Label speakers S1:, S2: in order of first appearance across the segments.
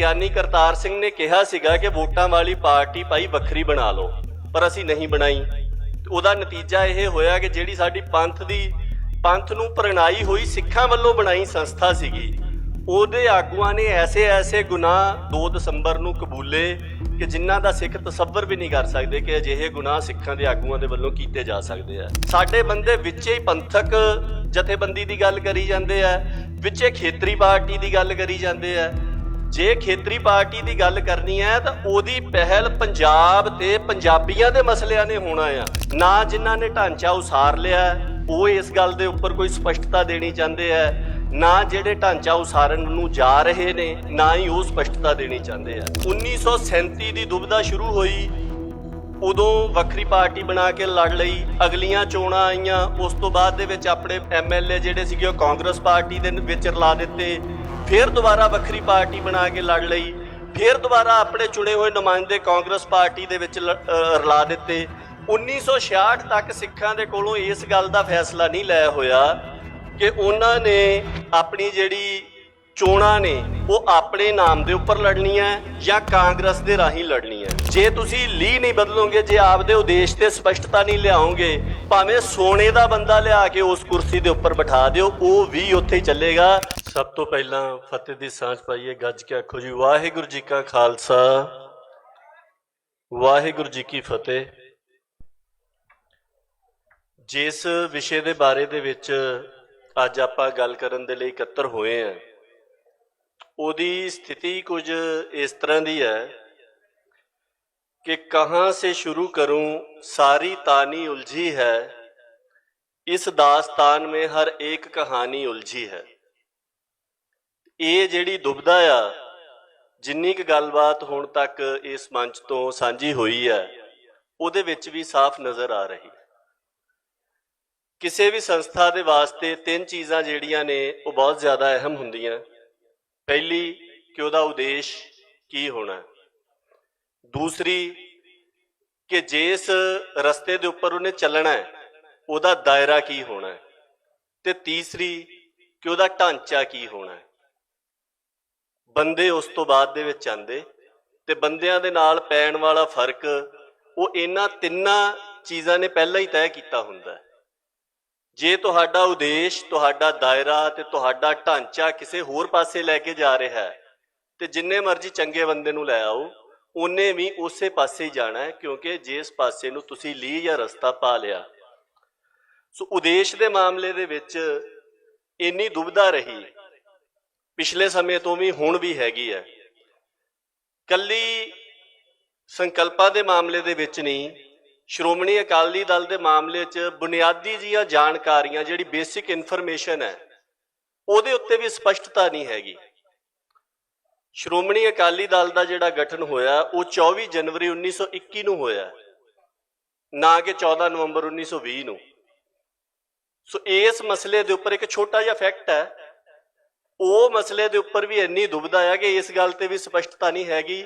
S1: ਗਿਆਨੀ ਕਰਤਾਰ ਸਿੰਘ ਨੇ ਕਿਹਾ ਸੀਗਾ ਕਿ ਵੋਟਾਂ ਵਾਲੀ ਪਾਰਟੀ ਭਾਈ ਵੱਖਰੀ ਬਣਾ ਲਓ, ਪਰ ਅਸੀਂ ਨਹੀਂ ਬਣਾਈ। ਉਹਦਾ ਨਤੀਜਾ ਇਹ ਹੋਇਆ ਕਿ ਜਿਹੜੀ ਸਾਡੀ ਪੰਥ ਦੀ, ਪੰਥ ਨੂੰ ਪ੍ਰਣਾਈ ਹੋਈ ਸਿੱਖਾਂ ਵੱਲੋਂ ਬਣਾਈ ਸੰਸਥਾ ਸੀਗੀ, ਉਹਦੇ ਆਗੂਆਂ ਨੇ ਐਸੇ ਐਸੇ ਗੁਨਾਹ 2 ਦਸੰਬਰ ਨੂੰ ਕਬੂਲੇ ਕਿ ਜਿਨ੍ਹਾਂ ਦਾ ਸਿੱਖ ਤਸੱਵਰ ਵੀ ਨਹੀਂ ਕਰ ਸਕਦੇ ਕਿ ਅਜਿਹੇ ਗੁਨਾਹ ਸਿੱਖਾਂ ਦੇ ਆਗੂਆਂ ਦੇ ਵੱਲੋਂ ਕੀਤੇ ਜਾ ਸਕਦੇ ਆ। ਸਾਡੇ ਬੰਦੇ ਵਿੱਚੇ ਹੀ ਪੰਥਕ ਜਥੇਬੰਦੀ ਦੀ ਗੱਲ ਕਰੀ ਜਾਂਦੇ ਆ, ਵਿੱਚੇ ਖੇਤਰੀ ਪਾਰਟੀ ਦੀ ਗੱਲ ਕਰੀ ਜਾਂਦੇ ਆ। ਜੇ ਖੇਤਰੀ ਪਾਰਟੀ ਦੀ ਗੱਲ ਕਰਨੀ ਹੈ ਤਾਂ ਉਹਦੀ ਪਹਿਲ ਪੰਜਾਬ ਤੇ ਪੰਜਾਬੀਆਂ ਦੇ ਮਸਲਿਆਂ ਨੇ ਹੋਣਾ ਆ। ਨਾ ਜਿਨ੍ਹਾਂ ਨੇ ਢਾਂਚਾ ਉਸਾਰ ਲਿਆ ਉਹ ਇਸ ਗੱਲ ਦੇ ਉੱਪਰ ਕੋਈ ਸਪਸ਼ਟਤਾ ਦੇਣੀ ਚਾਹੁੰਦੇ ਆ। ਨਾ ਜਿਹੜੇ ਢਾਂਚਾ ਉਸਾਰਨ ਨੂੰ ਜਾ ਰਹੇ ਨੇ, ਨਾ ਹੀ ਉਹ ਸਪਸ਼ਟਤਾ ਦੇਣੀ ਚਾਹੁੰਦੇ ਆ। 1937 ਦੀ ਦੁਬਦਾ ਸ਼ੁਰੂ ਹੋਈ। ਉਦੋਂ ਵੱਖਰੀ ਪਾਰਟੀ ਬਣਾ ਕੇ ਲੜ ਲਈ, ਅਗਲੀਆਂ ਚੋਣਾਂ ਆਈਆਂ, ਉਸ ਤੋਂ ਬਾਅਦ ਦੇ ਵਿੱਚ ਆਪਣੇ ਐਮਐਲਏ ਜਿਹੜੇ ਸੀਗੇ ਉਹ ਕਾਂਗਰਸ ਪਾਰਟੀ ਦੇ ਵਿੱਚ ਰਲਾ ਦਿੱਤੇ, ਫਿਰ ਦੁਬਾਰਾ ਵੱਖਰੀ ਪਾਰਟੀ ਬਣਾ ਕੇ ਲੜ ਲਈ, ਫਿਰ ਦੁਬਾਰਾ ਆਪਣੇ ਚੁਣੇ ਹੋਏ ਨੁਮਾਇੰਦੇ ਕਾਂਗਰਸ ਪਾਰਟੀ ਦੇ ਵਿੱਚ ਲ- ਰਲਾ ਦਿੱਤੇ। 1966 ਤੱਕ ਸਿੱਖਾਂ ਦੇ ਕੋਲੋਂ ਇਸ ਗੱਲ ਦਾ ਫੈਸਲਾ ਨਹੀਂ ਲਿਆ ਹੋਇਆ ਕਿ ਉਹਨਾਂ ਨੇ ਆਪਣੀ ਜਿਹੜੀ ਚੋਣਾਂ ਨੇ, ਉਹ ਆਪਣੇ ਨਾਮ ਦੇ ਉੱਪਰ ਲੜਨੀਆਂ ਜਾਂ ਕਾਂਗਰਸ ਦੇ ਰਾਹੀਂ ਲੜਨੀਆਂ ਜੇ ਤੁਸੀਂ ਲੀ ਨਹੀਂ ਬਦਲੋਗੇ, ਜੇ ਆਪਦੇ ਉਦੇਸ਼ ਤੇ ਸਪਸ਼ਟਤਾ ਨਹੀਂ ਲਿਆਓਗੇ, ਭਾਵੇਂ ਸੋਨੇ ਦਾ ਬੰਦਾ ਲਿਆ ਕੇ ਉਸ ਕੁਰਸੀ ਦੇ ਉੱਪਰ ਬਿਠਾ ਦਿਓ, ਉਹ ਵੀ ਉੱਥੇ ਹੀ ਚੱਲੇਗਾ। ਸਭ ਤੋਂ ਪਹਿਲਾਂ ਫਤਿਹ ਦੀ ਸਾਂਝ ਪਾਈਏ, ਗੱਜ ਕੇ ਆਖੋ ਜੀ, ਵਾਹਿਗੁਰੂ ਜੀ ਕਾ ਖਾਲਸਾ। ਵਾਹਿਗੁਰੂ ਜੀ ਕੀ ਫਤਿਹ। ਜਿਸ ਵਿਸ਼ੇ ਦੇ ਬਾਰੇ ਦੇ ਵਿੱਚ ਅੱਜ ਆਪਾਂ ਗੱਲ ਕਰਨ ਦੇ ਲਈ ਇਕੱਤਰ ਹੋਏ ਆ ਉਹਦੀ ਸਥਿਤੀ ਕੁਝ ਇਸ ਤਰ੍ਹਾਂ ਦੀ ਹੈ ਕਿ ਕਹਾਂ ਸੇ ਸ਼ੁਰੂ ਕਰੂं, ਸਾਰੀ ਤਾਨੀ ਉਲਝੀ ਹੈ। ਇਸ ਦਾਸਤਾਨ में ਹਰ ਇੱਕ ਕਹਾਣੀ ਉਲਝੀ ਹੈ। ਇਹ ਜਿਹੜੀ ਦੁਬਦਾ ਆ, ਜਿੰਨੀ ਕੁ ਗੱਲਬਾਤ ਹੁਣ ਤੱਕ ਇਸ ਮੰਚ ਤੋਂ ਸਾਂਝੀ ਹੋਈ ਹੈ, ਉਹਦੇ ਵਿੱਚ ਵੀ ਸਾਫ਼ ਨਜ਼ਰ ਆ ਰਹੀ ਹੈ। ਕਿਸੇ ਵੀ ਸੰਸਥਾ ਦੇ ਵਾਸਤੇ ਤਿੰਨ ਚੀਜ਼ਾਂ ਜਿਹੜੀਆਂ ਨੇ, ਉਹ ਬਹੁਤ ਜ਼ਿਆਦਾ ਅਹਿਮ ਹੁੰਦੀਆਂ। ਪਹਿਲੀ ਕਿ ਉਹਦਾ ਉਦੇਸ਼ ਕੀ ਹੋਣਾ ਦੂਸਰੀ ਕਿ ਜਿਸ ਰਸਤੇ ਦੇ ਉੱਪਰ ਉਹਨੇ ਚੱਲਣਾ ਹੈ, ਉਹਦਾ ਦਾਇਰਾ ਕੀ ਹੋਣਾ ਹੈ? ਤੇ ਤੀਸਰੀ ਕਿ ਉਹਦਾ ਢਾਂਚਾ ਕੀ ਹੋਣਾ ਹੈ? ਬੰਦੇ ਉਸ ਤੋਂ ਬਾਅਦ ਦੇ ਵਿੱਚ ਆਂਦੇ ਤੇ ਬੰਦਿਆਂ ਦੇ ਨਾਲ ਪੈਣ ਵਾਲਾ ਫ਼ਰਕ ਉਹ ਇਹਨਾਂ ਤਿੰਨਾਂ ਚੀਜ਼ਾਂ ਨੇ ਪਹਿਲਾਂ ਹੀ ਤੈਅ ਕੀਤਾ ਹੁੰਦਾ ਹੈ। ਜੇ ਤੁਹਾਡਾ ਉਦੇਸ਼, ਤੁਹਾਡਾ ਦਾਇਰਾ ਤੇ ਤੁਹਾਡਾ ਢਾਂਚਾ ਕਿਸੇ ਹੋਰ ਪਾਸੇ ਲੈ ਕੇ ਜਾ ਰਿਹਾ ਹੈ, ਤੇ ਜਿੰਨੇ ਮਰਜ਼ੀ ਚੰਗੇ ਬੰਦੇ ਨੂੰ ਲੈ ਆਓ, ਉਹਨੇ ਵੀ ਉਸੇ ਪਾਸੇ ਹੀ ਜਾਣਾ ਹੈ, ਕਿਉਂਕਿ ਜਿਸ ਪਾਸੇ ਨੂੰ ਤੁਸੀਂ ਲੀ ਜਾਂ ਰਸਤਾ ਪਾ ਲਿਆ। ਸੋ ਉਦੇਸ਼ ਦੇ ਮਾਮਲੇ ਦੇ ਵਿੱਚ ਇੰਨੀ ਦੁਬਿਧਾ ਰਹੀ, ਪਿਛਲੇ ਸਮੇਂ ਤੋਂ ਵੀ ਹੁਣ ਵੀ ਹੈਗੀ ਹੈ। ਕੱਲੀ ਸੰਕਲਪਾਂ ਦੇ ਮਾਮਲੇ ਦੇ ਵਿੱਚ ਨਹੀਂ ਸ਼੍ਰੋਮਣੀ ਅਕਾਲੀ ਦਲ ਦੇ ਮਾਮਲੇ 'ਚ ਬੁਨਿਆਦੀ ਜੀਆਂ ਜਾਣਕਾਰੀਆਂ, ਜਿਹੜੀ ਬੇਸਿਕ ਇਨਫੋਰਮੇਸ਼ਨ ਹੈ, ਉਹਦੇ ਉੱਤੇ ਵੀ ਸਪਸ਼ਟਤਾ ਨਹੀਂ ਹੈਗੀ। ਸ਼੍ਰੋਮਣੀ ਅਕਾਲੀ ਦਲ ਦਾ ਜਿਹੜਾ ਗਠਨ ਹੋਇਆ, ਉਹ 24 ਜਨਵਰੀ 1921 ਨੂੰ ਹੋਇਆ, ਨਾ ਕਿ 14 ਨਵੰਬਰ 1920 ਨੂੰ। ਸੋ ਇਸ ਮਸਲੇ ਦੇ ਉੱਪਰ ਇੱਕ ਛੋਟਾ ਜਿਹਾ ਫੈਕਟ ਹੈ, ਉਹ ਮਸਲੇ ਦੇ ਉੱਪਰ ਵੀ ਇੰਨੀ ਦੁਬਿਧਾ ਹੈ ਕਿ ਇਸ ਗੱਲ ਤੇ ਵੀ ਸਪਸ਼ਟਤਾ ਨਹੀਂ ਹੈਗੀ।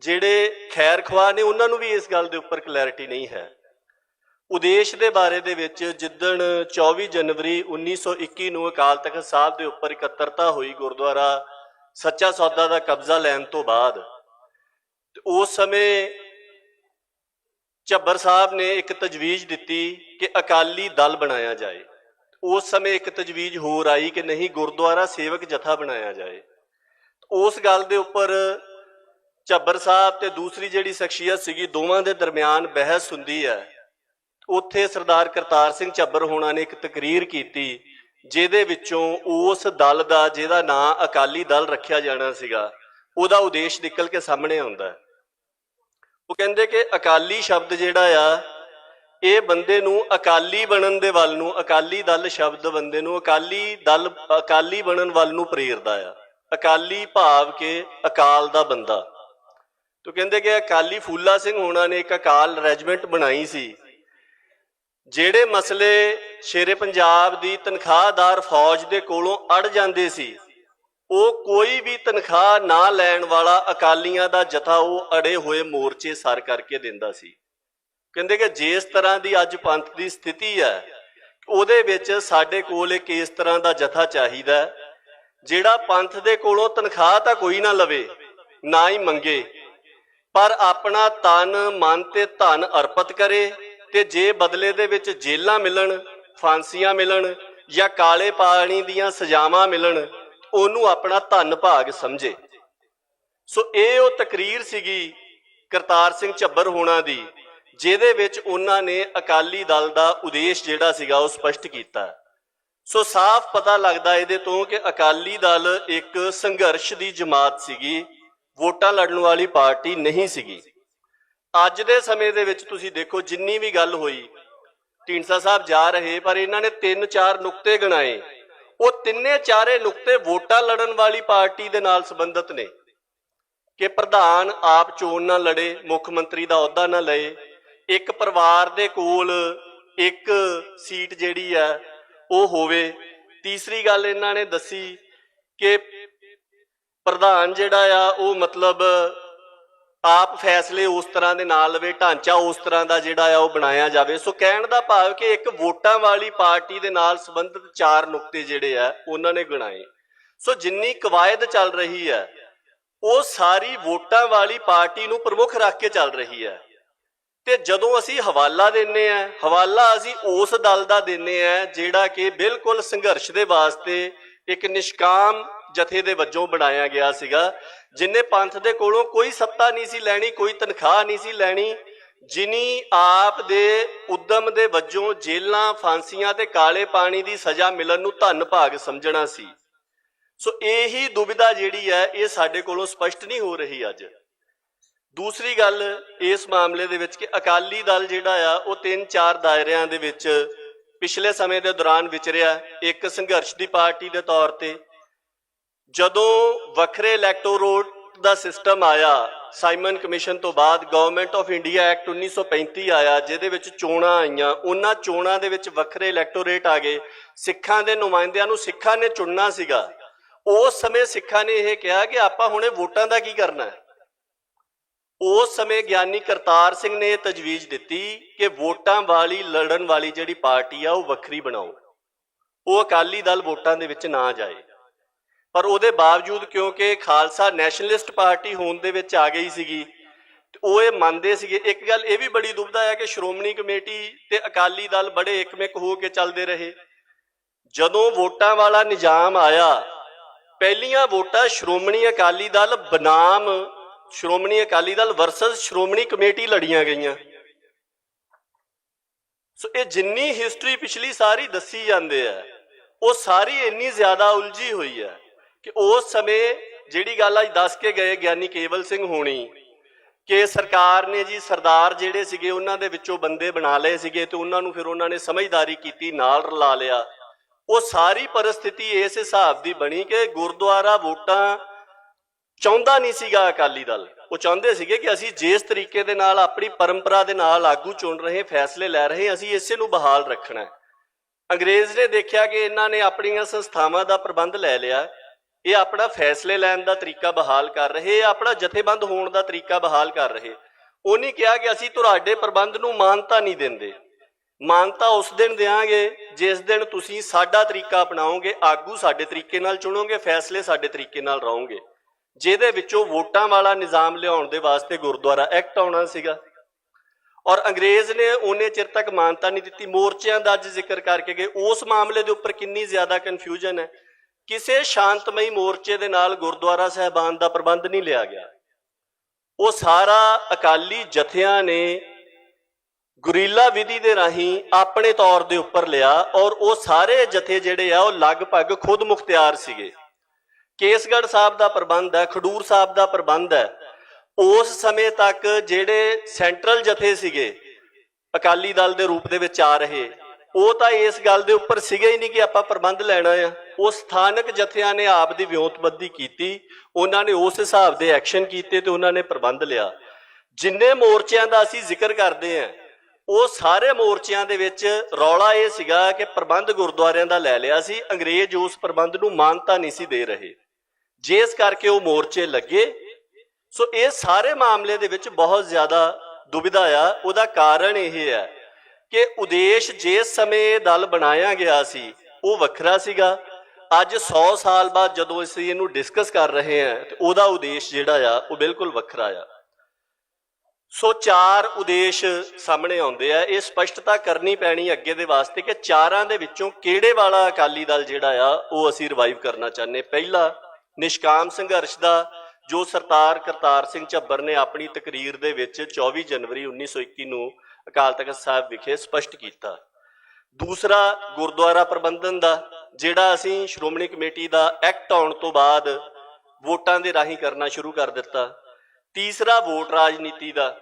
S1: ਜਿਹੜੇ ਖੈਰ ਖਵਾ ਨੇ, ਉਹਨਾਂ ਨੂੰ ਵੀ ਇਸ ਗੱਲ ਦੇ ਉੱਪਰ ਕਲੈਰਿਟੀ ਨਹੀਂ ਹੈ। ਉਦੇਸ਼ ਦੇ ਬਾਰੇ ਦੇ ਵਿੱਚ ਜਿੱਦਣ 24 ਜਨਵਰੀ 1921 ਨੂੰ ਅਕਾਲ ਤਖਤ ਸਾਹਿਬ ਦੇ ਉੱਪਰ ਇਕੱਤਰਤਾ ਹੋਈ ਗੁਰਦੁਆਰਾ ਸੱਚਾ ਸੌਦਾ ਦਾ ਕਬਜ਼ਾ ਲੈਣ ਤੋਂ ਬਾਅਦ ਉਸ ਸਮੇਂ ਝੱਬਰ ਸਾਹਿਬ ਨੇ ਇੱਕ ਤਜਵੀਜ਼ ਦਿੱਤੀ ਕਿ ਅਕਾਲੀ ਦਲ ਬਣਾਇਆ ਜਾਏ। ਉਸ ਸਮੇਂ ਇੱਕ ਤਜਵੀਜ਼ ਹੋਰ ਆਈ ਕਿ ਨਹੀਂ, ਗੁਰਦੁਆਰਾ ਸੇਵਕ ਜਥਾ ਬਣਾਇਆ ਜਾਏ। ਉਸ ਗੱਲ ਦੇ ਉੱਪਰ ਝੱਬਰ ਸਾਹਿਬ ਤੇ ਦੂਸਰੀ ਜਿਹੜੀ ਸ਼ਖਸੀਅਤ ਸੀਗੀ, ਦੋਵਾਂ ਦੇ ਦਰਮਿਆਨ ਬਹਿਸ ਹੁੰਦੀ ਹੈ। ਉੱਥੇ ਸਰਦਾਰ ਕਰਤਾਰ ਸਿੰਘ ਝੱਬਰ ਹੋਣਾ ਨੇ ਇੱਕ ਤਕਰੀਰ ਕੀਤੀ, ਜਿਹਦੇ ਵਿੱਚੋਂ ਉਸ ਦਲ ਦਾ, ਜਿਹਦਾ ਨਾਂ ਅਕਾਲੀ ਦਲ ਰੱਖਿਆ ਜਾਣਾ ਸੀਗਾ, ਉਹਦਾ ਉਦੇਸ਼ ਨਿਕਲ ਕੇ ਸਾਹਮਣੇ ਆਉਂਦਾ ਉਹ ਕਹਿੰਦੇ ਕਿ ਅਕਾਲੀ ਸ਼ਬਦ ਜਿਹੜਾ ਆ, ਇਹ ਬੰਦੇ ਨੂੰ ਅਕਾਲੀ ਬਣਨ ਦੇ ਵੱਲ ਨੂੰ, ਅਕਾਲੀ ਦਲ ਸ਼ਬਦ ਬੰਦੇ ਨੂੰ ਅਕਾਲੀ ਦਲ, ਅਕਾਲੀ ਬਣਨ ਵੱਲ ਨੂੰ ਪ੍ਰੇਰਦਾ ਆ। ਅਕਾਲੀ ਭਾਵ ਕਿ ਅਕਾਲ ਦਾ ਬੰਦਾ। ਤੋ ਕਹਿੰਦੇ ਕਿ ਅਕਾਲੀ ਫੂਲਾ ਸਿੰਘ ਹੋਣਾ ਨੇ ਇੱਕ ਅਕਾਲ ਰੈਜੀਮੈਂਟ ਬਣਾਈ ਸੀ, ਜਿਹੜੇ ਮਸਲੇ ਸ਼ੇਰੇ ਪੰਜਾਬ ਦੀ ਤਨਖਾਹਦਾਰ ਫੌਜ ਦੇ ਕੋਲੋਂ ਅੜ ਜਾਂਦੇ ਸੀ, ਉਹ ਕੋਈ ਵੀ ਤਨਖਾਹ ਨਾ ਲੈਣ ਵਾਲਾ ਅਕਾਲੀਆਂ ਦਾ ਜਥਾ ਉਹ ਅੜੇ ਹੋਏ ਮੋਰਚੇ ਸਰ ਕਰਕੇ ਦਿੰਦਾ ਸੀ। ਕਹਿੰਦੇ ਕਿ ਜਿਸ ਤਰ੍ਹਾਂ ਦੀ ਅੱਜ ਪੰਥ ਦੀ ਸਥਿਤੀ ਹੈ, ਉਹਦੇ ਵਿੱਚ ਸਾਡੇ ਕੋਲ ਇੱਕ ਇਸ ਤਰ੍ਹਾਂ ਦਾ ਜਥਾ ਚਾਹੀਦਾ ਜਿਹੜਾ ਪੰਥ ਦੇ ਕੋਲੋਂ ਤਨਖਾਹ ਤਾਂ ਕੋਈ ਨਾ ਲਵੇ, ਨਾ ਹੀ ਮੰਗੇ। ਪਰ ਆਪਣਾ ਤਨ, ਮਨ ਤੇ ਧਨ ਅਰਪਿਤ ਕਰੇ ਤੇ ਜੇ ਬਦਲੇ ਦੇ ਵਿੱਚ ਜੇਲਾਂ ਮਿਲਣ, ਫਾਂਸੀਆਂ ਮਿਲਣ ਜਾਂ ਕਾਲੇ ਪਾਣੀ ਦੀਆਂ ਸਜ਼ਾਵਾਂ ਮਿਲਣ, ਉਹਨੂੰ ਆਪਣਾ ਧਨ ਭਾਗ ਸਮਝੇ। ਸੋ ਇਹ ਉਹ ਤਕਰੀਰ ਸੀਗੀ ਕਰਤਾਰ ਸਿੰਘ ਝੱਬਰ ਹੋਣਾ ਦੀ, ਜਿਹਦੇ ਵਿੱਚ ਉਹਨਾਂ ਨੇ ਅਕਾਲੀ ਦਲ ਦਾ ਉਦੇਸ਼ ਜਿਹੜਾ ਸੀਗਾ ਉਹ ਸਪਸ਼ਟ ਕੀਤਾ। ਸੋ ਸਾਫ਼ ਪਤਾ ਲੱਗਦਾ ਇਹਦੇ ਤੋਂ ਕਿ ਅਕਾਲੀ ਦਲ ਇੱਕ ਸੰਘਰਸ਼ ਦੀ ਜਮਾਤ ਸੀਗੀ। ਵੋਟਾਂ ਲੜਨ ਵਾਲੀ ਪਾਰਟੀ ਨਹੀਂ ਸੀਗੀ। ਅੱਜ ਦੇ ਸਮੇਂ ਦੇ ਵਿੱਚ ਤੁਸੀਂ ਦੇਖੋ ਜਿੰਨੀ ਵੀ ਗੱਲ ਹੋਈ, ਢੀਂਡਸਾ ਸਾਹਿਬ ਜਾ ਰਹੇ, ਪਰ ਇਹਨਾਂ ਨੇ ਤਿੰਨ ਚਾਰ ਨੁਕਤੇ ਗਣਾਏ। ਉਹ ਤਿੰਨੇ ਚਾਰੇ ਨੁਕਤੇ ਵੋਟਾਂ ਲੜਨ ਵਾਲੀ ਪਾਰਟੀ ਦੇ ਨਾਲ ਸੰਬੰਧਿਤ ਨੇ। ਕਿ ਪ੍ਰਧਾਨ ਆਪ ਚੋਣ ਨਾ ਲੜੇ, ਮੁੱਖ ਮੰਤਰੀ ਦਾ ਅਹੁਦਾ ਨਾ ਲਏ, ਇੱਕ ਪਰਿਵਾਰ ਦੇ ਕੋਲ ਇੱਕ ਸੀਟ ਜਿਹੜੀ ਆ ਉਹ ਹੋਵੇ। ਤੀਸਰੀ ਗੱਲ ਇਹਨਾਂ ਨੇ ਦੱਸੀ ਕਿ ਪ੍ਰਧਾਨ ਜਿਹੜਾ ਆ, ਉਹ ਮਤਲਬ ਆਪ ਫੈਸਲੇ ਉਸ ਤਰ੍ਹਾਂ ਦੇ ਨਾਲ ਲਵੇ, ਢਾਂਚਾ ਉਸ ਤਰ੍ਹਾਂ ਦਾ ਜਿਹੜਾ ਆ, ਉਹ ਬਣਾਇਆ ਜਾਵੇ। ਸੋ ਕਹਿਣ ਦਾ ਭਾਵ ਕਿ ਇੱਕ ਵੋਟਾਂ ਵਾਲੀ ਪਾਰਟੀ ਦੇ ਨਾਲ ਸੰਬੰਧਿਤ ਚਾਰ ਨੁਕਤੇ ਜਿਹੜੇ ਆ, ਉਹਨਾਂ ਨੇ ਗਿਣਾਏ। ਸੋ ਜਿੰਨੀ ਕਵਾਇਦ ਚੱਲ ਰਹੀ ਹੈ ਉਹ ਸਾਰੀ ਵੋਟਾਂ ਵਾਲੀ ਪਾਰਟੀ ਨੂੰ ਪ੍ਰਮੁੱਖ ਰੱਖ ਕੇ ਚੱਲ ਰਹੀ ਹੈ ਤੇ ਜਦੋਂ ਅਸੀਂ ਹਵਾਲਾ ਦਿੰਨੇ ਆ, ਹਵਾਲਾ ਅਸੀਂ ਉਸ ਦਲ ਦਾ ਦਿੰਨੇ ਆ, ਜਿਹੜਾ ਕਿ ਬਿਲਕੁਲ ਸੰਘਰਸ਼ ਦੇ ਵਾਸਤੇ ਇੱਕ ਨਿਸ਼ਕਾਮ ਜਥੇ ਦੇ ਵਜੋਂ ਬਣਾਇਆ ਗਿਆ ਸੀਗਾ, ਜਿਨੇ ਪੰਥ ਦੇ ਕੋਲੋਂ ਕੋਈ ਸੱਤਾ ਨਹੀਂ ਸੀ ਲੈਣੀ, ਕੋਈ ਤਨਖਾਹ ਨਹੀਂ ਸੀ ਲੈਣੀ, ਜਿਨੀ ਆਪ ਦੇ ਉਦਮ ਦੇ ਵਜੋਂ ਜੇਲਾਂ ਫਾਂਸੀਆਂ ਤੇ ਕਾਲੇ ਪਾਣੀ ਦੀ ਸਜ਼ਾ ਮਿਲਣ ਨੂੰ ਧੰਨ ਭਾਗ ਸਮਝਣਾ ਸੀ। ਸੋ ਇਹੀ ਦੁਬਿਧਾ ਜਿਹੜੀ ਹੈ, ਇਹ ਸਾਡੇ ਕੋਲੋਂ ਸਪਸ਼ਟ ਨਹੀਂ ਹੋ ਰਹੀ ਅੱਜ। ਦੂਸਰੀ ਗੱਲ ਇਸ ਮਾਮਲੇ ਦੇ ਵਿੱਚ ਕਿ ਅਕਾਲੀ ਦਲ ਜਿਹੜਾ ਆ, ਉਹ ਤਿੰਨ ਚਾਰ ਦਾਇਰਿਆਂ ਦੇ ਵਿੱਚ ਪਿਛਲੇ ਸਮੇਂ ਦੇ ਦੌਰਾਨ ਵਿਚਰਿਆ। ਇੱਕ ਸੰਘਰਸ਼ ਦੀ ਪਾਰਟੀ ਦੇ ਤੌਰ ਤੇ ਜਦੋਂ ਵੱਖਰੇ ਇਲੈਕਟੋਰੇਟ ਦਾ ਸਿਸਟਮ ਆਇਆ ਸਾਈਮਨ ਕਮਿਸ਼ਨ ਤੋਂ ਬਾਅਦ ਗਵਰਨਮੈਂਟ ਆਫ ਇੰਡੀਆ ਐਕਟ 1935 ਆਇਆ, ਜਿਹਦੇ ਵਿੱਚ ਚੋਣਾਂ ਆਈਆਂ, ਉਹਨਾਂ ਚੋਣਾਂ ਦੇ ਵਿੱਚ ਵੱਖਰੇ ਇਲੈਕਟੋਰੇਟ ਆ ਗਏ। ਸਿੱਖਾਂ ਦੇ ਨੁਮਾਇੰਦਿਆਂ ਨੂੰ ਸਿੱਖਾਂ ਨੇ ਚੁਣਨਾ ਸੀਗਾ। ਉਸ ਸਮੇਂ ਸਿੱਖਾਂ ਨੇ ਇਹ ਕਿਹਾ ਕਿ ਆਪਾਂ ਹੁਣੇ ਵੋਟਾਂ ਦਾ ਕੀ ਕਰਨਾ ਹੈ? ਉਸ ਸਮੇਂ ਗਿਆਨੀ ਕਰਤਾਰ ਸਿੰਘ ਨੇ ਇਹ ਤਜਵੀਜ਼ ਦਿੱਤੀ ਕਿ ਵੋਟਾਂ ਵਾਲੀ, ਲੜਨ ਵਾਲੀ ਜਿਹੜੀ ਪਾਰਟੀ ਆ, ਉਹ ਵੱਖਰੀ ਬਣਾਓ। ਉਹ ਅਕਾਲੀ ਦਲ ਵੋਟਾਂ ਦੇ ਵਿੱਚ ਨਾ ਜਾਏ। ਪਰ ਉਹਦੇ ਬਾਵਜੂਦ ਕਿਉਂਕਿ ਖਾਲਸਾ ਨੈਸ਼ਨਲਿਸਟ ਪਾਰਟੀ ਹੋਣ ਦੇ ਵਿੱਚ ਆ ਗਈ ਸੀਗੀ ਉਹ ਇਹ ਮੰਨਦੇ ਸੀਗੇ। ਇੱਕ ਗੱਲ ਇਹ ਵੀ ਬੜੀ ਦੁਬਦਾ ਹੈ ਕਿ ਸ਼੍ਰੋਮਣੀ ਕਮੇਟੀ ਤੇ ਅਕਾਲੀ ਦਲ ਬੜੇ ਇੱਕਮਿਕ ਹੋ ਕੇ ਚੱਲਦੇ ਰਹੇ। ਜਦੋਂ ਵੋਟਾਂ ਵਾਲਾ ਨਿਜ਼ਾਮ ਆਇਆ, ਪਹਿਲੀਆਂ ਵੋਟਾਂ ਸ਼੍ਰੋਮਣੀ ਅਕਾਲੀ ਦਲ ਬਨਾਮ, ਸ਼੍ਰੋਮਣੀ ਅਕਾਲੀ ਦਲ ਵਰਸਸ ਸ਼੍ਰੋਮਣੀ ਕਮੇਟੀ ਲੜੀਆਂ ਗਈਆਂ। ਸੋ ਇਹ ਜਿੰਨੀ ਹਿਸਟਰੀ ਪਿਛਲੀ ਸਾਰੀ ਦੱਸੀ ਜਾਂਦੇ ਆ, ਉਹ ਸਾਰੀ ਇੰਨੀ ਜ਼ਿਆਦਾ ਉਲਝੀ ਹੋਈ ਹੈ। ਕਿ ਉਸ ਸਮੇਂ ਜਿਹੜੀ ਗੱਲ ਅੱਜ ਦੱਸ ਕੇ ਗਏ ਗਿਆਨੀ ਕੇਵਲ ਸਿੰਘ ਹੋਣੀ, ਕਿ ਸਰਕਾਰ ਨੇ ਜੀ ਸਰਦਾਰ ਜਿਹੜੇ ਸੀਗੇ ਉਹਨਾਂ ਦੇ ਵਿੱਚੋਂ ਬੰਦੇ ਬਣਾ ਲਏ ਸੀਗੇ ਤੇ ਉਹਨਾਂ ਨੂੰ ਫਿਰ ਉਹਨਾਂ ਨੇ ਸਮਝਦਾਰੀ ਕੀਤੀ, ਨਾਲ ਰਲਾ ਲਿਆ। ਉਹ ਸਾਰੀ ਪਰਿਸਥਿਤੀ ਇਸ ਹਿਸਾਬ ਦੀ ਬਣੀ ਕਿ ਗੁਰਦੁਆਰਾ ਵੋਟਾਂ ਚਾਹੁੰਦਾ ਨਹੀਂ ਸੀਗਾ ਅਕਾਲੀ ਦਲ। ਉਹ ਚਾਹੁੰਦੇ ਸੀਗੇ ਕਿ ਅਸੀਂ ਜਿਸ ਤਰੀਕੇ ਦੇ ਨਾਲ ਆਪਣੀ ਪਰੰਪਰਾ ਦੇ ਨਾਲ ਆਗੂ ਚੁਣ ਰਹੇ, ਫੈਸਲੇ ਲੈ ਰਹੇ, ਅਸੀਂ ਇਸੇ ਨੂੰ ਬਹਾਲ ਰੱਖਣਾ ਹੈ। ਅੰਗਰੇਜ਼ ਨੇ ਦੇਖਿਆ ਕਿ ਇਹਨਾਂ ਨੇ ਆਪਣੀਆਂ ਸੰਸਥਾਵਾਂ ਦਾ ਪ੍ਰਬੰਧ ਲੈ ਲਿਆ। ਇਹ ਆਪਣਾ ਫੈਸਲੇ ਲੈਣ ਦਾ ਤਰੀਕਾ ਬਹਾਲ ਕਰ ਰਹੇ, ਇਹ ਆਪਣਾ ਜਥੇਬੰਦ ਹੋਣ ਦਾ ਤਰੀਕਾ ਬਹਾਲ ਕਰ ਰਹੇ। ਉਹਨੇ ਕਿਹਾ ਕਿ ਅਸੀਂ ਤੁਹਾਡੇ ਪ੍ਰਬੰਧ ਨੂੰ ਮਾਨਤਾ ਨਹੀਂ ਦਿੰਦੇ। ਮਾਨਤਾ ਉਸ ਦਿਨ ਦੇਾਂਗੇ ਜਿਸ ਦਿਨ ਤੁਸੀਂ ਸਾਡਾ ਤਰੀਕਾ ਅਪਣਾਓਗੇ, ਆਗੂ ਸਾਡੇ ਤਰੀਕੇ ਨਾਲ ਚੁਣੋਗੇ, ਫੈਸਲੇ ਸਾਡੇ ਤਰੀਕੇ ਨਾਲ ਰਹੋਗੇ। ਜਿਹਦੇ ਵਿੱਚੋਂ ਵੋਟਾਂ ਵਾਲਾ ਨਿਜ਼ਾਮ ਲਿਆਉਣ ਦੇ ਵਾਸਤੇ ਗੁਰਦੁਆਰਾ ਐਕਟ ਆਉਣਾ ਸੀਗਾ। ਔਰ ਅੰਗਰੇਜ਼ ਨੇ ਉਹਨੇ ਚਿਰ ਤੱਕ ਮਾਨਤਾ ਨਹੀਂ ਦਿੱਤੀ। ਮੋਰਚਿਆਂ ਦਾ ਅੱਜ ਜ਼ਿਕਰ ਕਰਕੇ ਗਏ। ਉਸ ਮਾਮਲੇ ਦੇ ਉੱਪਰ ਕਿੰਨੀ ਜ਼ਿਆਦਾ ਕਨਫਿਊਜ਼ਨ ਹੈ। ਕਿਸੇ ਸ਼ਾਂਤਮਈ ਮੋਰਚੇ ਦੇ ਨਾਲ ਗੁਰਦੁਆਰਾ ਸਾਹਿਬਾਨ ਦਾ ਪ੍ਰਬੰਧ ਨਹੀਂ ਲਿਆ ਗਿਆ। ਉਹ ਸਾਰਾ ਅਕਾਲੀ ਜਥਿਆਂ ਨੇ ਗੁਰੀਲਾ ਵਿਧੀ ਦੇ ਰਾਹੀਂ ਆਪਣੇ ਤੌਰ ਦੇ ਉੱਪਰ ਲਿਆ ਔਰ ਉਹ ਸਾਰੇ ਜਥੇ ਜਿਹੜੇ ਆ, ਉਹ ਲਗਭਗ ਖੁਦ ਮੁਖਤਿਆਰ ਸੀਗੇ। ਕੇਸਗੜ੍ਹ ਸਾਹਿਬ ਦਾ ਪ੍ਰਬੰਧ ਹੈ, ਖਡੂਰ ਸਾਹਿਬ ਦਾ ਪ੍ਰਬੰਧ ਹੈ। ਉਸ ਸਮੇਂ ਤੱਕ ਜਿਹੜੇ ਸੈਂਟਰਲ ਜਥੇ ਸੀਗੇ, ਅਕਾਲੀ ਦਲ ਦੇ ਰੂਪ ਦੇ ਵਿੱਚ ਆ ਰਹੇ, ਉਹ ਤਾਂ ਇਸ ਗੱਲ ਦੇ ਉੱਪਰ ਸੀਗੇ ਹੀ ਨਹੀਂ ਕਿ ਆਪਾਂ ਪ੍ਰਬੰਧ ਲੈਣਾ ਆ। ਉਹ ਸਥਾਨਕ ਜਥਿਆਂ ਨੇ ਆਪ ਦੀ ਵਿਉਂਤਬੰਦੀ ਕੀਤੀ, ਉਹਨਾਂ ਨੇ ਉਸ ਹਿਸਾਬ ਦੇ ਐਕਸ਼ਨ ਕੀਤੇ ਤੇ ਉਹਨਾਂ ਨੇ ਪ੍ਰਬੰਧ ਲਿਆ। ਜਿੰਨੇ ਮੋਰਚਿਆਂ ਦਾ ਅਸੀਂ ਜ਼ਿਕਰ ਕਰਦੇ ਆਂ ਉਹ ਸਾਰੇ ਮੋਰਚਿਆਂ ਦੇ ਵਿੱਚ ਰੌਲਾ ਇਹ ਸੀਗਾ ਕਿ ਪ੍ਰਬੰਧ ਗੁਰਦੁਆਰਿਆਂ ਦਾ ਲੈ ਲਿਆ ਸੀ, ਅੰਗਰੇਜ਼ ਉਸ ਪ੍ਰਬੰਧ ਨੂੰ ਮਾਨਤਾ ਨਹੀਂ ਸੀ ਦੇ ਰਹੇ। ਜਿਸ ਕਰਕੇ ਉਹ ਮੋਰਚੇ ਲੱਗੇ। ਸੋ ਇਹ ਸਾਰੇ ਮਾਮਲੇ ਦੇ ਵਿੱਚ ਬਹੁਤ ਜ਼ਿਆਦਾ ਦੁਬਿਧਾ ਆ। ਉਹਦਾ ਕਾਰਨ ਇਹ ਹੈ ਕਿ ਉਦੇਸ਼ ਜਿਸ ਸਮੇਂ ਇਹ ਦਲ ਬਣਾਇਆ ਗਿਆ ਸੀ, ਉਹ ਵੱਖਰਾ ਸੀਗਾ। ਅੱਜ 100 ਸਾਲ ਬਾਅਦ ਜਦੋਂ ਅਸੀਂ ਇਹਨੂੰ ਡਿਸਕਸ ਕਰ ਰਹੇ ਹਾਂ, ਤੇ ਉਹਦਾ ਉਦੇਸ਼ ਜਿਹੜਾ ਆ, ਉਹ ਬਿਲਕੁਲ ਵੱਖਰਾ ਆ। ਸੋ ਚਾਰ ਉਦੇਸ਼ ਸਾਹਮਣੇ ਆਉਂਦੇ ਆ। ਇਹ ਸਪਸ਼ਟਤਾ ਕਰਨੀ ਪੈਣੀ ਅੱਗੇ ਦੇ ਵਾਸਤੇ ਕਿ ਚਾਰਾਂ ਦੇ ਵਿੱਚੋਂ ਕਿਹੜੇ ਵਾਲਾ ਅਕਾਲੀ ਦਲ ਜਿਹੜਾ ਆ, ਉਹ ਅਸੀਂ ਰਿਵਾਈਵ ਕਰਨਾ ਚਾਹੁੰਦੇ। ਪਹਿਲਾ, ਨਿਸ਼ਕਾਮ ਸੰਘਰਸ਼ ਦਾ, ਜੋ ਸਰਦਾਰ ਕਰਤਾਰ ਸਿੰਘ ਝੱਬਰ ਨੇ ਆਪਣੀ ਤਕਰੀਰ ਦੇ ਵਿੱਚ 24 ਜਨਵਰੀ 1921 ਨੂੰ ਅਕਾਲ ਤਖਤ ਸਾਹਿਬ ਵਿਖੇ ਸਪਸ਼ਟ ਕੀਤਾ। ਦੂਸਰਾ ਗੁਰਦੁਆਰਾ ਪ੍ਰਬੰਧਨ ਦਾ, ਜਿਹੜਾ ਅਸੀਂ ਸ਼੍ਰੋਮਣੀ ਕਮੇਟੀ ਦਾ ਐਕਟ ਆਉਣ ਤੋਂ ਬਾਅਦ ਵੋਟਾਂ ਦੇ ਰਾਹੀਂ ਕਰਨਾ ਸ਼ੁਰੂ ਕਰ ਦਿੱਤਾ। ਤੀਸਰਾ ਵੋਟ ਰਾਜਨੀਤੀ ਦਾ,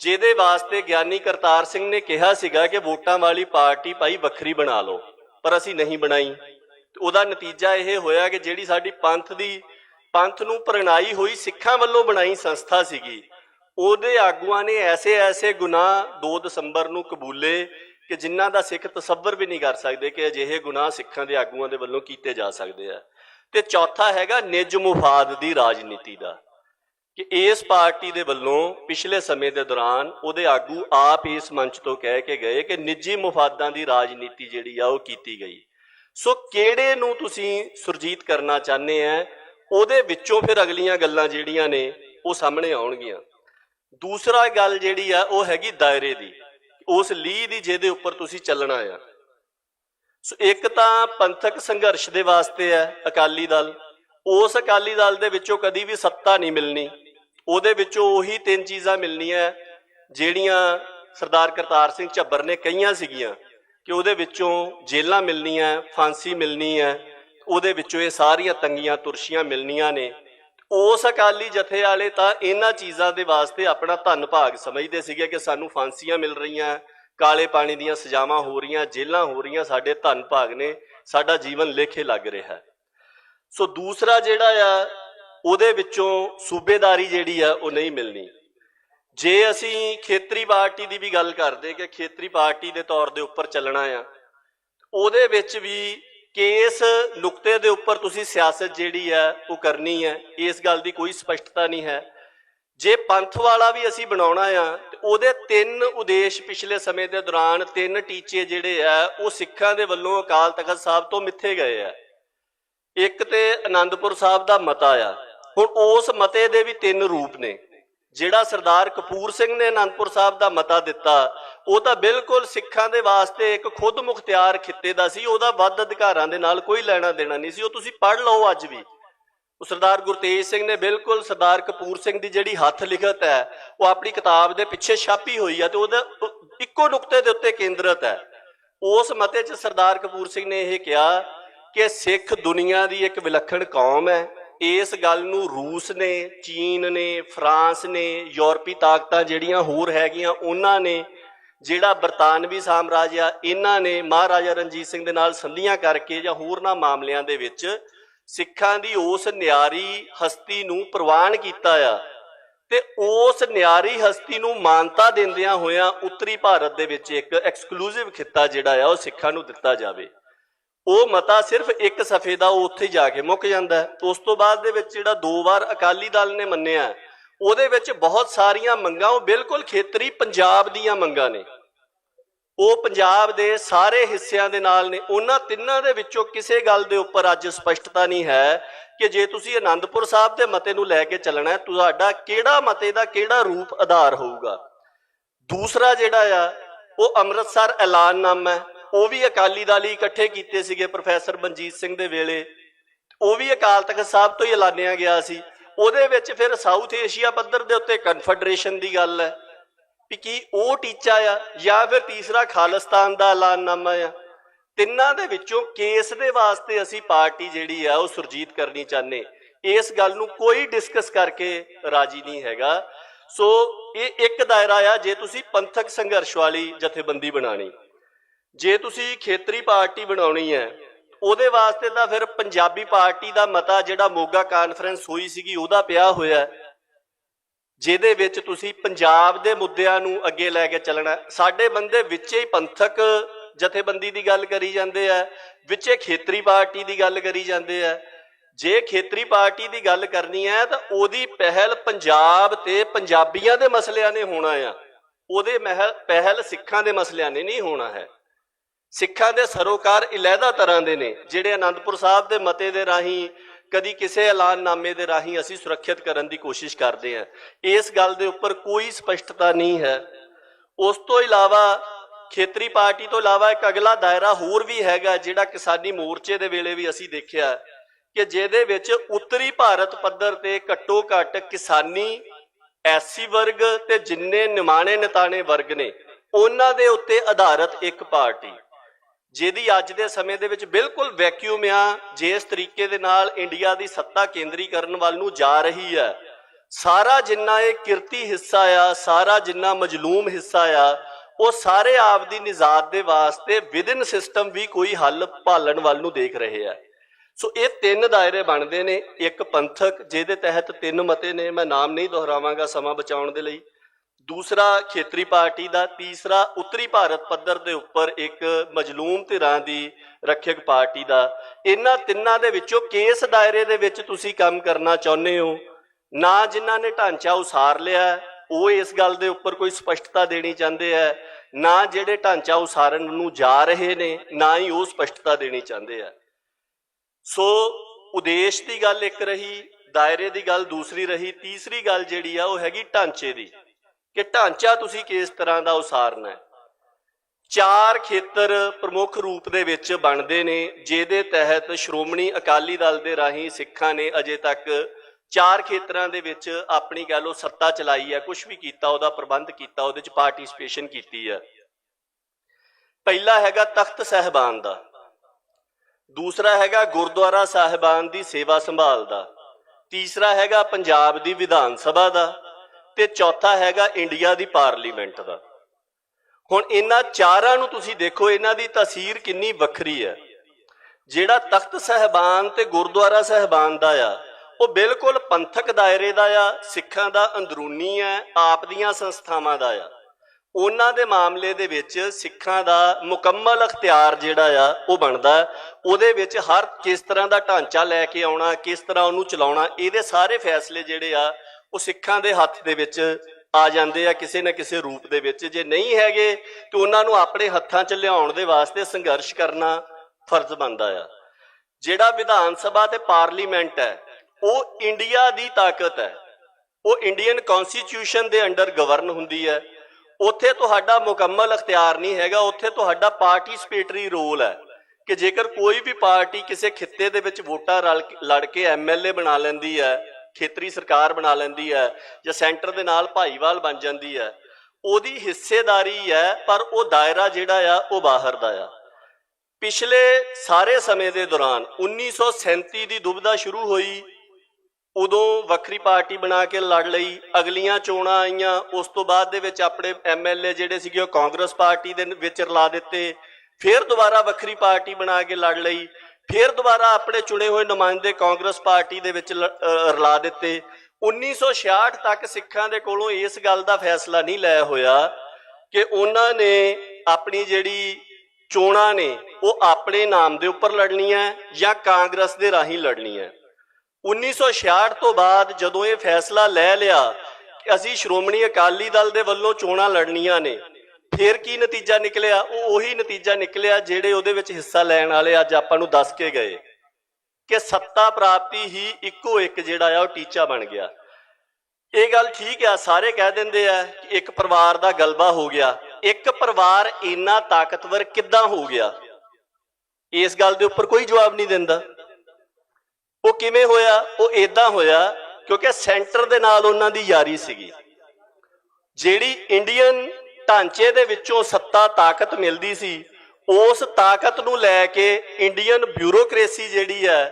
S1: ਜਿਹਦੇ ਵਾਸਤੇ ਗਿਆਨੀ ਕਰਤਾਰ ਸਿੰਘ ਨੇ ਕਿਹਾ ਸੀਗਾ ਕਿ ਵੋਟਾਂ ਵਾਲੀ ਪਾਰਟੀ ਭਾਈ ਵੱਖਰੀ ਬਣਾ ਲਓ, ਪਰ ਅਸੀਂ ਨਹੀਂ ਬਣਾਈ। ਉਹਦਾ ਨਤੀਜਾ ਇਹ ਹੋਇਆ ਕਿ ਜਿਹੜੀ ਸਾਡੀ ਪੰਥ ਦੀ, ਪੰਥ ਨੂੰ ਪ੍ਰਣਾਈ ਹੋਈ ਸਿੱਖਾਂ ਵੱਲੋਂ ਬਣਾਈ ਸੰਸਥਾ ਸੀਗੀ, ਉਹਦੇ ਆਗੂਆਂ ਨੇ ਐਸੇ ਐਸੇ ਗੁਨਾਹ 2 ਦਸੰਬਰ ਨੂੰ ਕਬੂਲੇ ਕਿ ਜਿਨ੍ਹਾਂ ਦਾ ਸਿੱਖ ਤਸੱਵਰ ਵੀ ਨਹੀਂ ਕਰ ਸਕਦੇ ਕਿ ਅਜਿਹੇ ਗੁਨਾਹ ਸਿੱਖਾਂ ਦੇ ਆਗੂਆਂ ਦੇ ਵੱਲੋਂ ਕੀਤੇ ਜਾ ਸਕਦੇ ਆ। ਤੇ ਚੌਥਾ ਹੈਗਾ ਨਿਜ ਮੁਫਾਦ ਦੀ ਰਾਜਨੀਤੀ ਦਾ, ਕਿ ਇਸ ਪਾਰਟੀ ਦੇ ਵੱਲੋਂ ਪਿਛਲੇ ਸਮੇਂ ਦੇ ਦੌਰਾਨ ਉਹਦੇ ਆਗੂ ਆਪ ਇਸ ਮੰਚ ਤੋਂ ਕਹਿ ਕੇ ਗਏ ਕਿ ਨਿੱਜੀ ਮੁਫਾਦਾਂ ਦੀ ਰਾਜਨੀਤੀ ਜਿਹੜੀ ਆ ਉਹ ਕੀਤੀ ਗਈ। ਸੋ ਕਿਹੜੇ ਨੂੰ ਤੁਸੀਂ ਸੁਰਜੀਤ ਕਰਨਾ ਚਾਹੁੰਦੇ ਆ, ਉਹਦੇ ਵਿੱਚੋਂ ਫਿਰ ਅਗਲੀਆਂ ਗੱਲਾਂ ਜਿਹੜੀਆਂ ਨੇ ਉਹ ਸਾਹਮਣੇ ਆਉਣਗੀਆਂ। ਦੂਸਰਾ ਗੱਲ ਜਿਹੜੀ ਆ ਉਹ ਹੈਗੀ ਦਾਇਰੇ ਦੀ। ਉਸ ਲੀਹ ਦੀ ਜਿਹਦੇ ਉੱਪਰ ਤੁਸੀਂ ਚੱਲਣਾ ਆ। ਸੋ ਇੱਕ ਤਾਂ ਪੰਥਕ ਸੰਘਰਸ਼ ਦੇ ਵਾਸਤੇ ਹੈ ਅਕਾਲੀ ਦਲ। ਉਸ ਅਕਾਲੀ ਦਲ ਦੇ ਵਿੱਚੋਂ ਕਦੀ ਵੀ ਸੱਤਾ ਨਹੀਂ ਮਿਲਣੀ। ਉਹਦੇ ਵਿੱਚੋਂ ਉਹੀ ਤਿੰਨ ਚੀਜ਼ਾਂ ਮਿਲਣੀਆਂ ਜਿਹੜੀਆਂ ਸਰਦਾਰ ਕਰਤਾਰ ਸਿੰਘ ਝੱਬਰ ਨੇ ਕਹੀਆਂ ਸੀਗੀਆਂ ਕਿ ਉਹਦੇ ਵਿੱਚੋਂ ਜੇਲਾਂ ਮਿਲਣੀਆਂ, ਫਾਂਸੀ ਮਿਲਣੀ ਹੈ, ਉਹਦੇ ਵਿੱਚੋਂ ਇਹ ਸਾਰੀਆਂ ਤੰਗੀਆਂ, ਤੁਰਸ਼ੀਆਂ ਮਿਲਣੀਆਂ ਨੇ। ਉਸ ਅਕਾਲੀ ਜਥੇ ਵਾਲੇ ਤਾਂ ਇਹਨਾਂ ਚੀਜ਼ਾਂ ਦੇ ਵਾਸਤੇ ਆਪਣਾ ਧੰਨ ਭਾਗ ਸਮਝਦੇ ਸੀਗੇ ਕਿ ਸਾਨੂੰ ਫਾਂਸੀਆਂ ਮਿਲ ਰਹੀਆਂ, ਕਾਲੇ ਪਾਣੀ ਦੀਆਂ ਸਜ਼ਾਵਾਂ ਹੋ ਰਹੀਆਂ ਜੇਲਾਂ ਹੋ ਰਹੀਆਂ, ਸਾਡੇ ਧੰਨ ਭਾਗ ਨੇ, ਸਾਡਾ ਜੀਵਨ ਲੇਖੇ ਲੱਗ ਰਿਹਾ ਹੈ। ਸੋ ਦੂਸਰਾ ਜਿਹੜਾ ਆ, ਉਹਦੇ ਵਿੱਚੋਂ ਸੂਬੇਦਾਰੀ ਜਿਹੜੀ ਆ, ਉਹ ਨਹੀਂ ਮਿਲਣੀ। ਜੇ ਅਸੀਂ ਖੇਤਰੀ ਪਾਰਟੀ ਦੀ ਵੀ ਗੱਲ ਕਰਦੇ ਕਿ ਖੇਤਰੀ ਪਾਰਟੀ ਦੇ ਤੌਰ ਦੇ ਉੱਪਰ ਚੱਲਣਾ ਆ, ਉਹਦੇ ਵਿੱਚ ਵੀ ਕੇਸ ਨੁਕਤੇ ਦੇ ਉੱਪਰ ਤੁਸੀਂ ਸਿਆਸਤ ਜਿਹੜੀ ਹੈ ਉਹ ਕਰਨੀ ਹੈ, ਇਸ ਗੱਲ ਦੀ ਕੋਈ ਸਪਸ਼ਟਤਾ ਨਹੀਂ ਹੈ। ਜੇ ਪੰਥ ਵਾਲਾ ਵੀ ਅਸੀਂ ਬਣਾਉਣਾ ਆ ਉਹਦੇ ਤਿੰਨ ਉਦੇਸ਼ ਪਿਛਲੇ ਸਮੇਂ ਦੇ ਦੌਰਾਨ ਤਿੰਨ ਟੀਚੇ ਜਿਹੜੇ ਆ, ਉਹ ਸਿੱਖਾਂ ਦੇ ਵੱਲੋਂ ਅਕਾਲ ਤਖਤ ਸਾਹਿਬ ਤੋਂ ਮਿੱਥੇ ਗਏ ਆ। ਇੱਕ ਤੇ ਆਨੰਦਪੁਰ ਸਾਹਿਬ ਦਾ ਮਤਾ ਆ। ਹੁਣ ਉਸ ਮਤੇ ਦੇ ਵੀ ਤਿੰਨ ਰੂਪ ਨੇ। ਜਿਹੜਾ ਸਰਦਾਰ ਕਪੂਰ ਸਿੰਘ ਨੇ ਆਨੰਦਪੁਰ ਸਾਹਿਬ ਦਾ ਮਤਾ ਦਿੱਤਾ ਉਹ ਤਾਂ ਬਿਲਕੁਲ ਸਿੱਖਾਂ ਦੇ ਵਾਸਤੇ ਇੱਕ ਖੁਦ ਮੁਖਤਿਆਰ ਖਿੱਤੇ ਦਾ ਸੀ, ਉਹਦਾ ਵੱਧ ਅਧਿਕਾਰਾਂ ਦੇ ਨਾਲ ਕੋਈ ਲੈਣਾ ਦੇਣਾ ਨਹੀਂ ਸੀ, ਉਹ ਤੁਸੀਂ ਪੜ੍ਹ ਲਓ ਅੱਜ ਵੀ। ਉਹ ਸਰਦਾਰ ਗੁਰਤੇਜ ਸਿੰਘ ਨੇ ਬਿਲਕੁਲ ਸਰਦਾਰ ਕਪੂਰ ਸਿੰਘ ਦੀ ਜਿਹੜੀ ਹੱਥ ਲਿਖਤ ਹੈ, ਉਹ ਆਪਣੀ ਕਿਤਾਬ ਦੇ ਪਿੱਛੇ ਛਾਪੀ ਹੋਈ ਹੈ ਤੇ ਉਹਦਾ ਇੱਕੋ ਨੁਕਤੇ ਦੇ ਉੱਤੇ ਕੇਂਦਰਿਤ ਹੈ। ਉਸ ਮਤੇ 'ਚ ਸਰਦਾਰ ਕਪੂਰ ਸਿੰਘ ਨੇ ਇਹ ਕਿਹਾ ਕਿ ਸਿੱਖ ਦੁਨੀਆ ਦੀ ਇੱਕ ਵਿਲੱਖਣ ਕੌਮ ਹੈ। ਇਸ ਗੱਲ ਨੂੰ ਰੂਸ ਨੇ, ਚੀਨ ਨੇ, ਫਰਾਂਸ ਨੇ, ਯੂਰਪੀ ਤਾਕਤਾਂ ਜਿਹੜੀਆਂ ਹੋਰ ਹੈਗੀਆਂ, ਉਹਨਾਂ ਨੇ ਜਿਹੜਾ ਬਰਤਾਨਵੀ ਸਾਮਰਾਜ ਆ, ਇਹਨਾਂ ਨੇ ਮਹਾਰਾਜਾ ਰਣਜੀਤ ਸਿੰਘ ਦੇ ਨਾਲ ਸੰਧੀਆਂ ਕਰਕੇ ਜਾਂ ਹੋਰਨਾਂ ਮਾਮਲਿਆਂ ਦੇ ਵਿੱਚ ਸਿੱਖਾਂ ਦੀ ਉਸ ਨਿਆਰੀ ਹਸਤੀ ਨੂੰ ਪ੍ਰਵਾਨ ਕੀਤਾ ਆ ਤੇ ਉਸ ਨਿਆਰੀ ਹਸਤੀ ਨੂੰ ਮਾਨਤਾ ਦਿੰਦਿਆਂ ਹੋਇਆਂ ਉੱਤਰੀ ਭਾਰਤ ਦੇ ਵਿੱਚ ਇੱਕ ਐਕਸਕਲੂਸਿਵ ਖਿੱਤਾ ਜਿਹੜਾ ਆ, ਉਹ ਸਿੱਖਾਂ ਨੂੰ ਦਿੱਤਾ ਜਾਵੇ। ਉਹ ਮਤਾ ਸਿਰਫ ਇੱਕ ਸਫੇ ਦਾ ਉਹ ਉੱਥੇ ਜਾ ਕੇ ਮੁੱਕ ਜਾਂਦਾ। ਉਸ ਤੋਂ ਬਾਅਦ ਦੇ ਵਿੱਚ ਜਿਹੜਾ ਦੋ ਵਾਰ ਅਕਾਲੀ ਦਲ ਨੇ ਮੰਨਿਆ ਉਹਦੇ ਵਿੱਚ ਬਹੁਤ ਸਾਰੀਆਂ ਮੰਗਾਂ, ਉਹ ਬਿਲਕੁਲ ਖੇਤਰੀ ਪੰਜਾਬ ਦੀਆਂ ਮੰਗਾਂ ਨੇ। ਉਹ ਪੰਜਾਬ ਦੇ ਸਾਰੇ ਹਿੱਸਿਆਂ ਦੇ ਨਾਲ ਨੇ। ਉਹਨਾਂ ਤਿੰਨਾਂ ਦੇ ਵਿੱਚੋਂ ਕਿਸੇ ਗੱਲ ਦੇ ਉੱਪਰ ਅੱਜ ਸਪਸ਼ਟਤਾ ਨਹੀਂ ਹੈ ਕਿ ਜੇ ਤੁਸੀਂ ਆਨੰਦਪੁਰ ਸਾਹਿਬ ਦੇ ਮਤੇ ਨੂੰ ਲੈ ਕੇ ਚੱਲਣਾ ਤੁਹਾਡਾ ਕਿਹੜਾ ਮਤੇ ਦਾ ਕਿਹੜਾ ਰੂਪ ਆਧਾਰ ਹੋਊਗਾ? ਦੂਸਰਾ ਜਿਹੜਾ ਆ, ਉਹ ਅੰਮ੍ਰਿਤਸਰ ਐਲਾਨਨਾਮਾ ਹੈ। ਉਹ ਵੀ ਅਕਾਲੀ ਦਲ ਹੀ ਇਕੱਠੇ ਕੀਤੇ ਸੀਗੇ ਪ੍ਰੋਫੈਸਰ ਮਨਜੀਤ ਸਿੰਘ ਦੇ ਵੇਲੇ। ਉਹ ਵੀ ਅਕਾਲ ਤਖਤ ਸਾਹਿਬ ਤੋਂ ਹੀ ਐਲਾਨਿਆ ਗਿਆ ਸੀ। ਉਹਦੇ ਵਿੱਚ ਫਿਰ ਸਾਊਥ ਏਸ਼ੀਆ ਪੱਧਰ ਦੇ ਉੱਤੇ ਕਨਫੈਡਰੇਸ਼ਨ ਦੀ ਗੱਲ ਹੈ ਵੀ ਕੀ ਉਹ ਟੀਚਾ ਆ ਜਾਂ ਫਿਰ ਤੀਸਰਾ ਖਾਲਿਸਤਾਨ ਦਾ ਐਲਾਨਨਾਮਾ ਆ। ਤਿੰਨਾਂ ਦੇ ਵਿੱਚੋਂ ਕੇਸ ਦੇ ਵਾਸਤੇ ਅਸੀਂ ਪਾਰਟੀ ਜਿਹੜੀ ਆ ਉਹ ਸੁਰਜੀਤ ਕਰਨੀ ਚਾਹੁੰਦੇ। ਇਸ ਗੱਲ ਨੂੰ ਕੋਈ ਡਿਸਕਸ ਕਰਕੇ ਰਾਜੀ ਨਹੀਂ ਹੈਗਾ। ਸੋ ਇਹ ਇੱਕ ਦਾਇਰਾ ਆ, ਜੇ ਤੁਸੀਂ ਪੰਥਕ ਸੰਘਰਸ਼ ਵਾਲੀ ਜਥੇਬੰਦੀ ਬਣਾਣੀ ਜੇ ਤੁਸੀਂ ਖੇਤਰੀ ਪਾਰਟੀ ਬਣਾਉਣੀ ਹੈ ਉਹਦੇ ਵਾਸਤੇ ਤਾਂ ਫਿਰ ਪੰਜਾਬੀ ਪਾਰਟੀ ਦਾ ਮਤਾ ਜਿਹੜਾ ਮੋਗਾ ਕਾਨਫਰੰਸ ਹੋਈ ਸੀਗੀ, ਉਹਦਾ ਪਿਆ ਹੋਇਆ ਜਿਹਦੇ ਵਿੱਚ ਤੁਸੀਂ ਪੰਜਾਬ ਦੇ ਮੁੱਦਿਆਂ ਨੂੰ ਅੱਗੇ ਲੈ ਕੇ ਚੱਲਣਾ ਸਾਡੇ ਬੰਦੇ ਵਿੱਚੇ ਹੀ ਪੰਥਕ ਜਥੇਬੰਦੀ ਦੀ ਗੱਲ ਕਰੀ ਜਾਂਦੇ ਆ, ਵਿੱਚੇ ਖੇਤਰੀ ਪਾਰਟੀ ਦੀ ਗੱਲ ਕਰੀ ਜਾਂਦੇ ਆ। ਜੇ ਖੇਤਰੀ ਪਾਰਟੀ ਦੀ ਗੱਲ ਕਰਨੀ ਹੈ, ਤਾਂ ਉਹਦੀ ਪਹਿਲ ਪੰਜਾਬ ਤੇ ਪੰਜਾਬੀਆਂ ਦੇ ਮਸਲਿਆਂ ਨੇ ਹੋਣਾ ਆ। ਉਹਦੇ ਮਹਿਲ, ਪਹਿਲ ਸਿੱਖਾਂ ਦੇ ਮਸਲਿਆਂ ਨੇ ਨਹੀਂ ਹੋਣਾ ਹੈ। ਸਿੱਖਾਂ ਦੇ ਸਰੋਕਾਰ ਇਲੈਦਾ ਤਰ੍ਹਾਂ ਦੇ ਨੇ, ਜਿਹੜੇ ਅਨੰਦਪੁਰ ਸਾਹਿਬ ਦੇ ਮਤੇ ਦੇ ਰਾਹੀਂ, ਕਦੀ ਕਿਸੇ ਐਲਾਨਨਾਮੇ ਦੇ ਰਾਹੀਂ ਅਸੀਂ ਸੁਰੱਖਿਅਤ ਕਰਨ ਦੀ ਕੋਸ਼ਿਸ਼ ਕਰਦੇ ਹਾਂ। ਇਸ ਗੱਲ ਦੇ ਉੱਪਰ ਕੋਈ ਸਪਸ਼ਟਤਾ ਨਹੀਂ ਹੈ। ਉਸ ਤੋਂ ਇਲਾਵਾ ਖੇਤਰੀ ਪਾਰਟੀ ਤੋਂ ਇਲਾਵਾ ਇੱਕ ਅਗਲਾ ਦਾਇਰਾ ਹੋਰ ਵੀ ਹੈਗਾ, ਜਿਹੜਾ ਕਿਸਾਨੀ ਮੋਰਚੇ ਦੇ ਵੇਲੇ ਵੀ ਅਸੀਂ ਦੇਖਿਆ ਕਿ ਜਿਹਦੇ ਵਿੱਚ ਉੱਤਰੀ ਭਾਰਤ ਪੱਧਰ ਤੇ ਘੱਟੋ ਘੱਟ ਕਿਸਾਨੀ ਐਸੀ ਵਰਗ ਤੇ ਜਿੰਨੇ ਨਿਮਾਣੇ ਨਿਤਾਣੇ ਵਰਗ ਨੇ, ਉਹਨਾਂ ਦੇ ਉੱਤੇ ਆਧਾਰਿਤ ਇੱਕ ਪਾਰਟੀ। ਜਿਹਦੀ ਅੱਜ ਦੇ ਸਮੇਂ ਦੇ ਵਿੱਚ ਬਿਲਕੁਲ ਵੈਕਿਊਮ ਆ, ਜਿਸ ਤਰੀਕੇ ਦੇ ਨਾਲ ਇੰਡੀਆ ਦੀ ਸੱਤਾ ਕੇਂਦਰੀਕਰਨ ਵੱਲ ਨੂੰ ਜਾ ਰਹੀ ਹੈ। ਸਾਰਾ ਜਿੰਨਾ ਇਹ ਕਿਰਤੀ ਹਿੱਸਾ ਆ, ਸਾਰਾ ਜਿੰਨਾ ਮਜਲੂਮ ਹਿੱਸਾ ਆ, ਉਹ ਸਾਰੇ ਆਪ ਦੀ ਨਿਜ਼ਾਤ ਦੇ ਵਾਸਤੇ ਵਿਦਿਨ ਸਿਸਟਮ ਵੀ ਕੋਈ ਹੱਲ ਭਾਲਣ ਵੱਲ ਨੂੰ ਦੇਖ ਰਹੇ ਆ। ਸੋ ਇਹ ਤਿੰਨ ਦਾਇਰੇ ਬਣਦੇ ਨੇ, ਇੱਕ ਪੰਥਕ, ਜਿਹਦੇ ਤਹਿਤ ਤਿੰਨ ਮਤੇ ਨੇ, ਮੈਂ ਨਾਮ ਨਹੀਂ ਦੁਹਰਾਵਾਂਗਾ ਸਮਾਂ ਬਚਾਉਣ ਦੇ ਲਈ। ਦੂਸਰਾ ਖੇਤਰੀ ਪਾਰਟੀ ਦਾ, ਤੀਸਰਾ ਉੱਤਰੀ ਭਾਰਤ ਪੱਧਰ ਦੇ ਉੱਪਰ ਇੱਕ ਮਜਲੂਮ ਧਿਰਾਂ ਦੀ ਰੱਖਿਅਕ ਪਾਰਟੀ ਦਾ। ਇਹਨਾਂ ਤਿੰਨਾਂ ਦੇ ਵਿੱਚੋਂ ਕਿਸ ਦਾਇਰੇ ਦੇ ਵਿੱਚ ਤੁਸੀਂ ਕੰਮ ਕਰਨਾ ਚਾਹੁੰਦੇ ਹੋ। ਨਾ ਜਿਨ੍ਹਾਂ ਨੇ ਢਾਂਚਾ ਉਸਾਰ ਲਿਆ ਉਹ ਇਸ ਗੱਲ ਦੇ ਉੱਪਰ ਕੋਈ ਸਪਸ਼ਟਤਾ ਦੇਣੀ ਚਾਹੁੰਦੇ ਆ ਨਾ ਜਿਹੜੇ ਢਾਂਚਾ ਉਸਾਰਨ ਨੂੰ ਜਾ ਰਹੇ ਨੇ, ਨਾ ਹੀ ਉਹ ਸਪਸ਼ਟਤਾ ਦੇਣੀ ਚਾਹੁੰਦੇ ਆ ਸੋ ਉਦੇਸ਼ ਦੀ ਗੱਲ ਇੱਕ ਰਹੀ, ਦਾਇਰੇ ਦੀ ਗੱਲ ਦੂਸਰੀ ਰਹੀ, ਤੀਸਰੀ ਗੱਲ ਜਿਹੜੀ ਆ ਉਹ ਹੈਗੀ ਢਾਂਚੇ ਦੀ। ਕਿ ਢਾਂਚਾ ਤੁਸੀਂ ਕਿਸ ਤਰ੍ਹਾਂ ਦਾ ਉਸਾਰਨਾ ਹੈ? ਚਾਰ ਖੇਤਰ ਪ੍ਰਮੁੱਖ ਰੂਪ ਦੇ ਵਿੱਚ ਬਣਦੇ ਨੇ, ਜਿਹਦੇ ਤਹਿਤ ਸ਼੍ਰੋਮਣੀ ਅਕਾਲੀ ਦਲ ਦੇ ਰਾਹੀਂ ਸਿੱਖਾਂ ਨੇ ਅਜੇ ਤੱਕ ਚਾਰ ਖੇਤਰਾਂ ਦੇ ਵਿੱਚ ਆਪਣੀ ਕਹਿ ਲਓ ਸੱਤਾ ਚਲਾਈ ਹੈ ਕੁਝ ਵੀ ਕੀਤਾ, ਉਹਦਾ ਪ੍ਰਬੰਧ ਕੀਤਾ, ਉਹਦੇ ਵਿੱਚ ਪਾਰਟਿਸਿਪੇਸ਼ਨ ਕੀਤੀ ਹੈ। ਪਹਿਲਾ ਹੈਗਾ ਤਖਤ ਸਹਿਬਾਨ ਦਾ, ਦੂਸਰਾ ਹੈਗਾ ਗੁਰਦੁਆਰਾ ਸਾਹਿਬਾਨ ਦੀ ਸੇਵਾ ਸੰਭਾਲ ਦਾ, ਤੀਸਰਾ ਹੈਗਾ ਪੰਜਾਬ ਦੀ ਵਿਧਾਨ ਸਭਾ ਦਾ ਤੇ ਚੌਥਾ ਹੈਗਾ ਇੰਡੀਆ ਦੀ ਪਾਰਲੀਮੈਂਟ ਦਾ। ਹੁਣ ਇਹਨਾਂ ਚਾਰਾਂ ਨੂੰ ਤੁਸੀਂ ਦੇਖੋ, ਇਹਨਾਂ ਦੀ ਤਸਵੀਰ ਕਿੰਨੀ ਵੱਖਰੀ ਹੈ। ਜਿਹੜਾ ਤਖਤ ਸਹਿਬਾਨ ਤੇ ਗੁਰਦੁਆਰਾ ਸਹਿਬਾਨ ਦਾ ਆ, ਉਹ ਬਿਲਕੁਲ ਪੰਥਕ ਦਾਇਰੇ ਦਾ ਆ, ਸਿੱਖਾਂ ਦਾ ਅੰਦਰੂਨੀ ਹੈ, ਆਪ ਦੀਆਂ ਸੰਸਥਾਵਾਂ ਦਾ ਆ। ਉਹਨਾਂ ਦੇ ਮਾਮਲੇ ਦੇ ਵਿੱਚ ਸਿੱਖਾਂ ਦਾ ਮੁਕੰਮਲ ਅਖਤਿਆਰ ਜਿਹੜਾ ਆ, ਉਹ ਬਣਦਾ ਉਹਦੇ ਵਿੱਚ ਹਰ ਕਿਸ ਤਰ੍ਹਾਂ ਦਾ ਢਾਂਚਾ ਲੈ ਕੇ ਆਉਣਾ, ਕਿਸ ਤਰ੍ਹਾਂ ਉਹਨੂੰ ਚਲਾਉਣਾ, ਇਹਦੇ ਸਾਰੇ ਫੈਸਲੇ ਜਿਹੜੇ ਆ ਉਹ ਸਿੱਖਾਂ ਦੇ ਹੱਥ ਦੇ ਵਿੱਚ ਆ ਜਾਂਦੇ ਆ ਕਿਸੇ ਨਾ ਕਿਸੇ ਰੂਪ ਦੇ ਵਿੱਚ। ਜੇ ਨਹੀਂ ਹੈਗੇ ਤੇ ਉਹਨਾਂ ਨੂੰ ਆਪਣੇ ਹੱਥਾਂ 'ਚ ਲਿਆਉਣ ਦੇ ਵਾਸਤੇ ਸੰਘਰਸ਼ ਕਰਨਾ ਫਰਜ਼ ਬਣਦਾ ਆ। ਜਿਹੜਾ ਵਿਧਾਨ ਸਭਾ ਤੇ ਪਾਰਲੀਮੈਂਟ ਹੈ, ਉਹ ਇੰਡੀਆ ਦੀ ਤਾਕਤ ਹੈ। ਉਹ ਇੰਡੀਅਨ ਕਨਸਟੀਟਿਊਸ਼ਨ ਦੇ ਅੰਡਰ ਗਵਰਨ ਹੁੰਦੀ ਹੈ। ਉੱਥੇ ਤੁਹਾਡਾ ਮੁਕੰਮਲ ਅਖਤਿਆਰ ਨਹੀਂ ਹੈਗਾ, ਉੱਥੇ ਤੁਹਾਡਾ ਪਾਰਟਿਸਿਪੇਟਰੀ ਰੋਲ ਹੈ ਕਿ ਜੇਕਰ ਕੋਈ ਵੀ ਪਾਰਟੀ ਕਿਸੇ ਖਿੱਤੇ ਦੇ ਵਿੱਚ ਵੋਟਾਂ ਰਲ ਕੇ- ਲੜ ਕੇ ਐਮਐਲਏ ਬਣਾ ਲੈਂਦੀ ਹੈ ਖੇਤਰੀ ਸਰਕਾਰ ਬਣਾ ਲੈਂਦੀ ਹੈ ਜਾਂ ਸੈਂਟਰ ਦੇ ਨਾਲ ਭਾਈਵਾਲ ਬਣ ਜਾਂਦੀ ਹੈ, ਉਹਦੀ ਹਿੱਸੇਦਾਰੀ ਹੈ, ਪਰ ਉਹ ਦਾਇਰਾ ਜਿਹੜਾ ਆ, ਉਹ ਬਾਹਰ ਦਾ ਆ। ਪਿਛਲੇ ਸਾਰੇ ਸਮੇਂ ਦੇ ਦੌਰਾਨ 1937 ਦੀ ਦੁਬਿਧਾ ਸ਼ੁਰੂ ਹੋਈ, ਉਦੋਂ ਵੱਖਰੀ ਪਾਰਟੀ ਬਣਾ ਕੇ ਲੜ ਲਈ, ਅਗਲੀਆਂ ਚੋਣਾਂ ਆਈਆਂ, ਉਸ ਤੋਂ ਬਾਅਦ ਦੇ ਵਿੱਚ ਆਪਣੇ ਐਮਐਲਏ ਜਿਹੜੇ ਸੀਗੇ, ਉਹ ਕਾਂਗਰਸ ਪਾਰਟੀ ਦੇ ਵਿੱਚ ਰਲਾ ਦਿੱਤੇ, ਫਿਰ ਦੁਬਾਰਾ ਵੱਖਰੀ ਪਾਰਟੀ ਬਣਾ ਕੇ ਲੜ ਲਈ। ਫਿਰ ਦੁਬਾਰਾ ਆਪਣੇ ਚੁਣੇ ਹੋਏ ਨੁਮਾਇੰਦੇ ਕਾਂਗਰਸ ਪਾਰਟੀ ਦੇ ਵਿੱਚ ਲ- ਅਹ ਰਲਾ ਦਿੱਤੇ। 1966 ਤੱਕ ਸਿੱਖਾਂ ਦੇ ਕੋਲੋਂ ਇਸ ਗੱਲ ਦਾ ਫੈਸਲਾ ਨਹੀਂ ਲੈ ਹੋਇਆ ਕਿ ਉਹਨਾਂ ਨੇ ਆਪਣੀ ਜਿਹੜੀ ਚੋਣਾਂ ਨੇ, ਉਹ ਆਪਣੇ ਨਾਮ ਦੇ ਉੱਪਰ ਲੜਨੀਆਂ ਜਾਂ ਕਾਂਗਰਸ ਦੇ ਰਾਹੀਂ ਲੜਨੀਆਂ 1966 ਤੋਂ ਬਾਅਦ ਜਦੋਂ ਇਹ ਫੈਸਲਾ ਲੈ ਲਿਆ ਕਿ ਅਸੀਂ ਸ਼੍ਰੋਮਣੀ ਅਕਾਲੀ ਦਲ ਦੇ ਵੱਲੋਂ ਚੋਣਾਂ ਲੜਨੀਆਂ ਨੇ ਫਿਰ ਕੀ ਨਤੀਜਾ ਨਿਕਲਿਆ? ਉਹ ਉਹੀ ਨਤੀਜਾ ਨਿਕਲਿਆ ਜਿਹੜੇ ਉਹਦੇ ਵਿੱਚ ਹਿੱਸਾ ਲੈਣ ਵਾਲੇ ਅੱਜ ਆਪਾਂ ਨੂੰ ਦੱਸ ਕੇ ਗਏ ਕਿ ਸੱਤਾ ਪ੍ਰਾਪਤੀ ਹੀ ਇੱਕੋ ਇੱਕ ਜਿਹੜਾ ਆ, ਉਹ ਟੀਚਾ ਬਣ ਗਿਆ। ਇਹ ਗੱਲ ਠੀਕ ਆ, ਸਾਰੇ ਕਹਿ ਦਿੰਦੇ ਆ ਕਿ ਇੱਕ ਪਰਿਵਾਰ ਦਾ ਗਲਬਾ ਹੋ ਗਿਆ। ਇੱਕ ਪਰਿਵਾਰ ਇੰਨਾ ਤਾਕਤਵਰ ਕਿੱਦਾਂ ਹੋ ਗਿਆ? ਇਸ ਗੱਲ ਦੇ ਉੱਪਰ ਕੋਈ ਜਵਾਬ ਨਹੀਂ ਦਿੰਦਾ। ਉਹ ਕਿਵੇਂ ਹੋਇਆ? ਉਹ ਇਦਾਂ ਹੋਇਆ ਕਿਉਂਕਿ ਸੈਂਟਰ ਦੇ ਨਾਲ ਉਹਨਾਂ ਦੀ ਯਾਰੀ ਸੀਗੀ। ਜਿਹੜੀ ਇੰਡੀਅਨ ਢਾਂਚੇ ਦੇ ਵਿੱਚੋਂ ਸੱਤਾ ਤਾਕਤ ਮਿਲਦੀ ਸੀ। ਉਸ ਤਾਕਤ ਨੂੰ ਲੈ ਕੇ ਇੰਡੀਅਨ ਬਿਊਰੋਕ੍ਰੇਸੀ ਜਿਹੜੀ ਹੈ,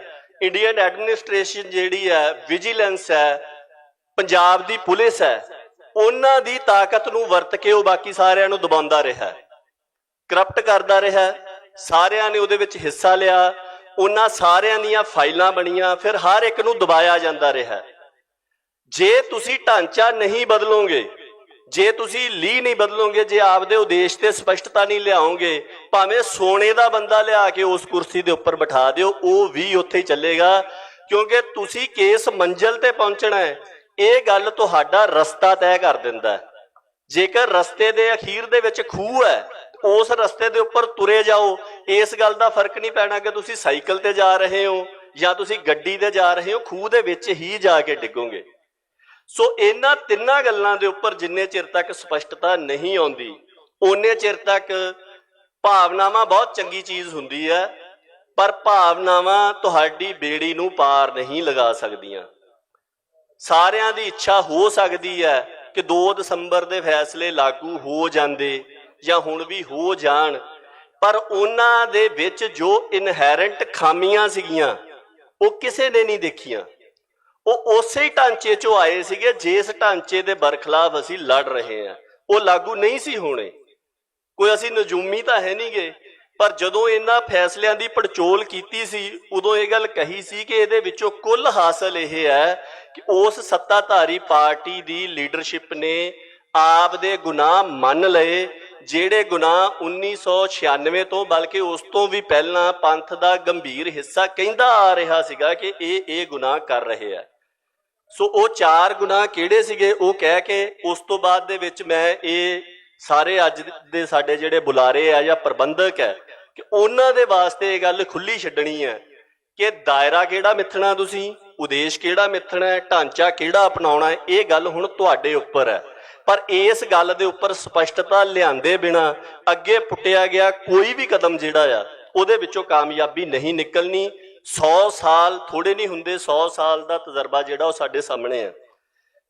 S1: ਇੰਡੀਅਨ ਐਡਮਿਨਿਸਟ੍ਰੇਸ਼ਨ ਜਿਹੜੀ ਹੈ, ਵਿਜੀਲੈਂਸ ਹੈ, ਪੰਜਾਬ ਦੀ ਪੁਲਿਸ ਹੈ, ਉਹਨਾਂ ਦੀ ਤਾਕਤ ਨੂੰ ਵਰਤ ਕੇ ਉਹ ਬਾਕੀ ਸਾਰਿਆਂ ਨੂੰ ਦਬਾਉਂਦਾ ਰਿਹਾ। ਕਰਪਟ ਕਰਦਾ ਰਿਹਾ, ਸਾਰਿਆਂ ਨੇ ਉਹਦੇ ਵਿੱਚ ਹਿੱਸਾ ਲਿਆ, ਉਹਨਾਂ ਸਾਰਿਆਂ ਦੀਆਂ ਫਾਈਲਾਂ ਬਣੀਆਂ, ਫਿਰ ਹਰ ਇੱਕ ਨੂੰ ਦਬਾਇਆ ਜਾਂਦਾ ਰਿਹਾ। ਜੇ ਤੁਸੀਂ ਢਾਂਚਾ ਨਹੀਂ ਬਦਲੋਗੇ ਜੇ ਤੁਸੀਂ ਲੀ ਨਹੀਂ ਬਦਲੋਗੇ, ਜੇ ਆਪਦੇ ਉਦੇਸ਼ ਤੇ ਸਪਸ਼ਟਤਾ ਨਹੀਂ ਲਿਆਓਗੇ, ਭਾਵੇਂ ਸੋਨੇ ਦਾ ਬੰਦਾ ਲਿਆ ਕੇ ਉਸ ਕੁਰਸੀ ਦੇ ਉੱਪਰ ਬਿਠਾ ਦਿਓ, ਉਹ ਵੀ ਉੱਥੇ ਹੀ ਚੱਲੇਗਾ। ਕਿਉਂਕਿ ਤੁਸੀਂ ਕੇਸ ਮੰਜ਼ਲ ਤੇ ਪਹੁੰਚਣਾ ਹੈ, ਇਹ ਗੱਲ ਤੁਹਾਡਾ ਰਸਤਾ ਤੈਅ ਕਰ ਦਿੰਦਾ ਹੈ। ਜੇਕਰ ਰਸਤੇ ਦੇ ਅਖੀਰ ਦੇ ਵਿੱਚ ਖੂਹ ਹੈ, ਉਸ ਰਸਤੇ ਦੇ ਉੱਪਰ ਤੁਰੇ ਜਾਓ, ਇਸ ਗੱਲ ਦਾ ਫ਼ਰਕ ਨਹੀਂ ਪੈਣਾ ਕਿ ਤੁਸੀਂ ਸਾਈਕਲ ਤੇ ਜਾ ਰਹੇ ਹੋ ਜਾਂ ਤੁਸੀਂ ਗੱਡੀ ਤੇ ਜਾ ਰਹੇ ਹੋ, ਖੂਹ ਦੇ ਵਿੱਚ ਹੀ ਜਾ ਕੇ ਡਿੱਗੋਗੇ। ਸੋ ਇਹਨਾਂ ਤਿੰਨਾਂ ਗੱਲਾਂ ਦੇ ਉੱਪਰ ਜਿੰਨੇ ਚਿਰ ਤੱਕ ਸਪਸ਼ਟਤਾ ਨਹੀਂ ਆਉਂਦੀ, ਓਨੇ ਚਿਰ ਤੱਕ ਭਾਵਨਾਵਾਂ ਬਹੁਤ ਚੰਗੀ ਚੀਜ਼ ਹੁੰਦੀ ਹੈ, ਪਰ ਭਾਵਨਾਵਾਂ ਤੁਹਾਡੀ ਬੇੜੀ ਨੂੰ ਪਾਰ ਨਹੀਂ ਲਗਾ ਸਕਦੀਆਂ। ਸਾਰਿਆਂ ਦੀ ਇੱਛਾ ਹੋ ਸਕਦੀ ਹੈ ਕਿ 2 ਦਸੰਬਰ ਦੇ ਫੈਸਲੇ ਲਾਗੂ ਹੋ ਜਾਂਦੇ ਜਾਂ ਹੁਣ ਵੀ ਹੋ ਜਾਣ, ਪਰ ਉਹਨਾਂ ਦੇ ਵਿੱਚ ਜੋ ਇਨਹੈਰੈਂਟ ਖਾਮੀਆਂ ਸੀਗੀਆਂ, ਉਹ ਕਿਸੇ ਨੇ ਨਹੀਂ ਦੇਖੀਆਂ। ਉਹ ਉਸੇ ਹੀ ਢਾਂਚੇ ਚੋਂ ਆਏ ਸੀਗੇ ਜਿਸ ਢਾਂਚੇ ਦੇ ਬਰਖਲਾਫ ਅਸੀਂ ਲੜ ਰਹੇ ਹਾਂ। ਉਹ ਲਾਗੂ ਨਹੀਂ ਸੀ ਹੋਣੇ। ਕੋਈ ਅਸੀਂ ਨਜੂਮੀ ਤਾਂ ਹੈ ਨਹੀਂਗੇ ਪਰ ਜਦੋਂ ਇਹਨਾਂ ਫੈਸਲਿਆਂ ਦੀ ਪੜਚੋਲ ਕੀਤੀ ਸੀ, ਉਦੋਂ ਇਹ ਗੱਲ ਕਹੀ ਸੀ ਕਿ ਇਹਦੇ ਵਿੱਚੋਂ ਕੁੱਲ ਹਾਸਲ ਇਹ ਹੈ ਕਿ ਉਸ ਸੱਤਾਧਾਰੀ ਪਾਰਟੀ ਦੀ ਲੀਡਰਸ਼ਿਪ ਨੇ ਆਪ ਦੇ ਗੁਨਾਹ ਮੰਨ ਲਏ ਜਿਹੜੇ ਗੁਨਾਹ 1996 ਤੋਂ ਬਲਕਿ ਉਸ ਤੋਂ ਵੀ ਪਹਿਲਾਂ ਪੰਥ ਦਾ ਗੰਭੀਰ ਹਿੱਸਾ ਕਹਿੰਦਾ ਆ ਰਿਹਾ ਸੀਗਾ ਕਿ ਇਹ ਇਹ ਗੁਨਾਹ ਕਰ ਰਹੇ ਆ। ਸੋ ਉਹ ਚਾਰ ਗੁਨਾਹ ਕਿਹੜੇ ਸੀਗੇ? ਉਹ ਕਹਿ ਕੇ ਉਸ ਤੋਂ ਬਾਅਦ ਦੇ ਵਿੱਚ ਮੈਂ ਇਹ ਸਾਰੇ ਅੱਜ ਦੇ ਸਾਡੇ ਜਿਹੜੇ ਬੁਲਾਰੇ ਆ ਜਾਂ ਪ੍ਰਬੰਧਕ ਹੈ ਕਿ ਉਹਨਾਂ ਦੇ ਵਾਸਤੇ ਇਹ ਗੱਲ ਖੁੱਲੀ ਛੱਡਣੀ ਹੈ ਕਿ ਦਾਇਰਾ ਕਿਹੜਾ ਮਿੱਥਣਾ ਤੁਸੀਂ? ਉਦੇਸ਼ ਕਿਹੜਾ ਮਿੱਥਣਾ ਹੈ? ਢਾਂਚਾ ਕਿਹੜਾ ਅਪਣਾਉਣਾ ਹੈ? ਇਹ ਗੱਲ ਹੁਣ ਤੁਹਾਡੇ ਉੱਪਰ ਹੈ। ਪਰ ਇਸ ਗੱਲ ਦੇ ਉੱਪਰ ਸਪਸ਼ਟਤਾ ਲਿਆਂਦੇ ਬਿਨਾ ਅੱਗੇ ਪੁੱਟਿਆ ਗਿਆ ਕੋਈ ਵੀ ਕਦਮ ਜਿਹੜਾ ਆ, ਉਹਦੇ ਵਿੱਚੋਂ ਕਾਮਯਾਬੀ ਨਹੀਂ ਨਿਕਲਣੀ। 100 ਸਾਲ ਥੋੜੇ ਨਹੀਂ ਹੁੰਦੇ 100 ਸਾਲ ਦਾ ਤਜਰਬਾ ਜਿਹੜਾ ਉਹ ਸਾਡੇ ਸਾਹਮਣੇ ਆ।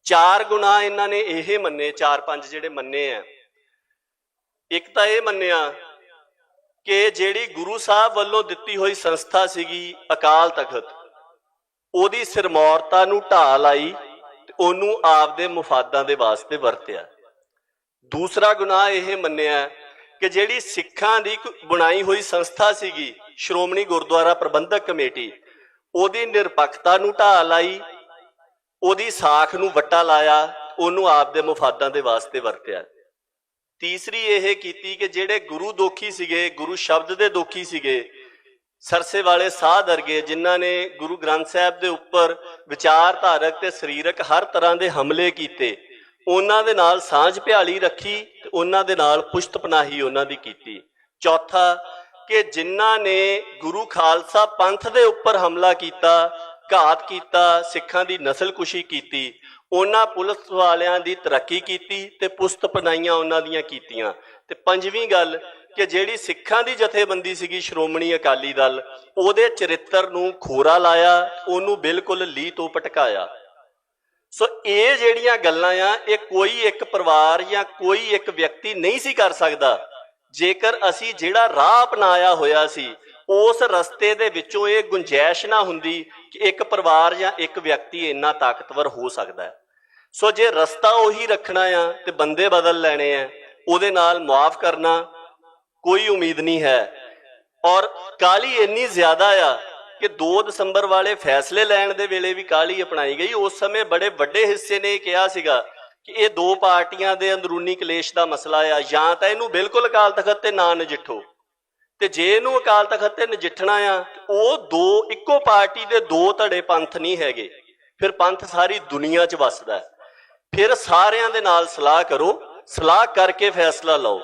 S1: ਚਾਰ ਗੁਨਾਹ ਇਹਨਾਂ ਨੇ ਇਹ ਮੰਨੇ, ਚਾਰ ਪੰਜ ਜਿਹੜੇ ਮੰਨੇ ਆ। ਇੱਕ ਤਾਂ ਇਹ ਮੰਨਿਆ ਕਿ ਜਿਹੜੀ ਗੁਰੂ ਸਾਹਿਬ ਵੱਲੋਂ ਦਿੱਤੀ ਹੋਈ ਸੰਸਥਾ ਸੀਗੀ ਅਕਾਲ ਤਖਤ, ਉਹਦੀ ਸਿਰਮੌਰਤਾ ਨੂੰ ਢਾਹ ਲਾਈ ਉਹਨੂੰ ਆਪਦੇ ਮੁਫਾਦਾਂ ਦੇ ਵਾਸਤੇ ਵਰਤਿਆ। ਦੂਸਰਾ ਗੁਨਾਹ ਇਹ ਮੰਨਿਆ ਕਿ ਜਿਹੜੀ ਸਿੱਖਾਂ ਦੀ ਇੱਕ ਬਣਾਈ ਹੋਈ ਸੰਸਥਾ ਸੀਗੀ, ਸ਼੍ਰੋਮਣੀ ਗੁਰਦੁਆਰਾ ਪ੍ਰਬੰਧਕ ਕਮੇਟੀ, ਉਹਦੀ ਨਿਰਪੱਖਤਾ ਨੂੰ ਢਾਹ ਲਾਈ, ਉਹਦੀ ਸਾਖ ਨੂੰ ਵੱਟਾ ਲਾਇਆ, ਉਹਨੂੰ ਆਪਦੇ ਮੁਫਾਦਾਂ ਦੇ ਵਾਸਤੇ ਵਰਤਿਆ। ਤੀਸਰੀ ਇਹ ਕੀਤੀ ਕਿ ਜਿਹੜੇ ਗੁਰੂ ਦੋਖੀ ਸੀਗੇ, ਗੁਰੂ ਸ਼ਬਦ ਦੇ ਦੋਖੀ ਸੀਗੇ ਸਰਸੇ ਵਾਲੇ ਸਾਧ ਵਰਗੇ ਜਿਨ੍ਹਾਂ ਨੇ ਗੁਰੂ ਗ੍ਰੰਥ ਸਾਹਿਬ ਦੇ ਉੱਪਰ ਵਿਚਾਰਧਾਰਕ ਤੇ ਸਰੀਰਕ ਹਰ ਤਰ੍ਹਾਂ ਦੇ ਹਮਲੇ ਕੀਤੇ, ਉਹਨਾਂ ਦੇ ਨਾਲ ਸਾਂਝ ਭਿਆਲੀ ਰੱਖੀ ਤੇ ਉਹਨਾਂ ਦੇ ਨਾਲ ਪੁਸ਼ਤਪਨਾਹੀ ਉਹਨਾਂ ਦੀ ਕੀਤੀ। ਚੌਥਾ, ਕਿ ਜਿਨ੍ਹਾਂ ਨੇ ਗੁਰੂ ਖਾਲਸਾ ਪੰਥ ਦੇ ਉੱਪਰ ਹਮਲਾ ਕੀਤਾ, ਘਾਤ ਕੀਤਾ, ਸਿੱਖਾਂ ਦੀ ਨਸਲਕੁਸ਼ੀ ਕੀਤੀ, ਉਹਨਾਂ ਪੁਲਿਸ ਵਾਲਿਆਂ ਦੀ ਤਰੱਕੀ ਕੀਤੀ ਤੇ ਪੁਸ਼ਤਪਨਾਈਆਂ ਉਹਨਾਂ ਦੀਆਂ ਕੀਤੀਆਂ। ਤੇ ਪੰਜਵੀਂ ਗੱਲ ਕਿ ਜਿਹੜੀ ਸਿੱਖਾਂ ਦੀ ਜਥੇਬੰਦੀ ਸੀਗੀ ਸ਼੍ਰੋਮਣੀ ਅਕਾਲੀ ਦਲ, ਉਹਦੇ ਚਰਿੱਤਰ ਨੂੰ ਖੋਰਾ ਲਾਇਆ, ਉਹਨੂੰ ਬਿਲਕੁਲ ਲੀ ਤੋਂ ਪਟਕਾਇਆ ਸੋ ਇਹ ਜਿਹੜੀਆਂ ਗੱਲਾਂ ਆ, ਇਹ ਕੋਈ ਇੱਕ ਪਰਿਵਾਰ ਜਾਂ ਕੋਈ ਇੱਕ ਵਿਅਕਤੀ ਨਹੀਂ ਸੀ ਕਰ ਸਕਦਾ। ਜੇਕਰ ਅਸੀਂ ਜਿਹੜਾ ਰਾਹ ਅਪਣਾਇਆ ਹੋਇਆ ਸੀ, ਉਸ ਰਸਤੇ ਦੇ ਵਿੱਚੋਂ ਇਹ ਗੁੰਜਾਇਸ਼ ਨਾ ਹੁੰਦੀ ਕਿ ਇੱਕ ਪਰਿਵਾਰ ਜਾਂ ਇੱਕ ਵਿਅਕਤੀ ਇੰਨਾ ਤਾਕਤਵਰ ਹੋ ਸਕਦਾ ਹੈ। ਸੋ ਜੇ ਰਸਤਾ ਉਹੀ ਰੱਖਣਾ ਆ ਤੇ ਬੰਦੇ ਬਦਲ ਲੈਣੇ ਆ, ਉਹਦੇ ਨਾਲ ਮਾਫ ਕਰਨਾ ਕੋਈ ਉਮੀਦ ਨਹੀਂ ਹੈ। ਔਰ ਕਾਲੀ ਇੰਨੀ ਜ਼ਿਆਦਾ ਆ ਕਿ 2 ਦਸੰਬਰ ਵਾਲੇ ਫੈਸਲੇ ਲੈਣ ਦੇ ਵੇਲੇ ਵੀ ਕਾਲੀ ਅਪਣਾਈ ਗਈ। ਉਸ ਸਮੇਂ ਬੜੇ ਵੱਡੇ ਹਿੱਸੇ ਨੇ ਇਹ ਕਿਹਾ ਸੀਗਾ ਕਿ ਇਹ ਦੋ ਪਾਰਟੀਆਂ ਦੇ ਅੰਦਰੂਨੀ ਕਲੇਸ਼ ਦਾ ਮਸਲਾ ਆ। ਜਾਂ ਤਾਂ ਇਹਨੂੰ ਬਿਲਕੁਲ ਅਕਾਲ ਤਖਤ ਤੇ ਨਾ ਨਜਿੱਠੋ। ਤੇ ਜੇ ਇਹਨੂੰ ਅਕਾਲ ਤਖਤ ਤੇ ਨਜਿੱਠਣਾ ਆ ਉਹ ਦੋ, ਇੱਕੋ ਪਾਰਟੀ ਦੇ ਦੋ ਧੜੇ ਪੰਥ ਨਹੀਂ ਹੈਗੇ। ਫਿਰ ਪੰਥ ਸਾਰੀ ਦੁਨੀਆ 'ਚ ਵੱਸਦਾ। ਫਿਰ ਸਾਰਿਆਂ ਦੇ ਨਾਲ ਸਲਾਹ ਕਰੋ, ਸਲਾਹ ਕਰਕੇ ਫੈਸਲਾ ਲਓ।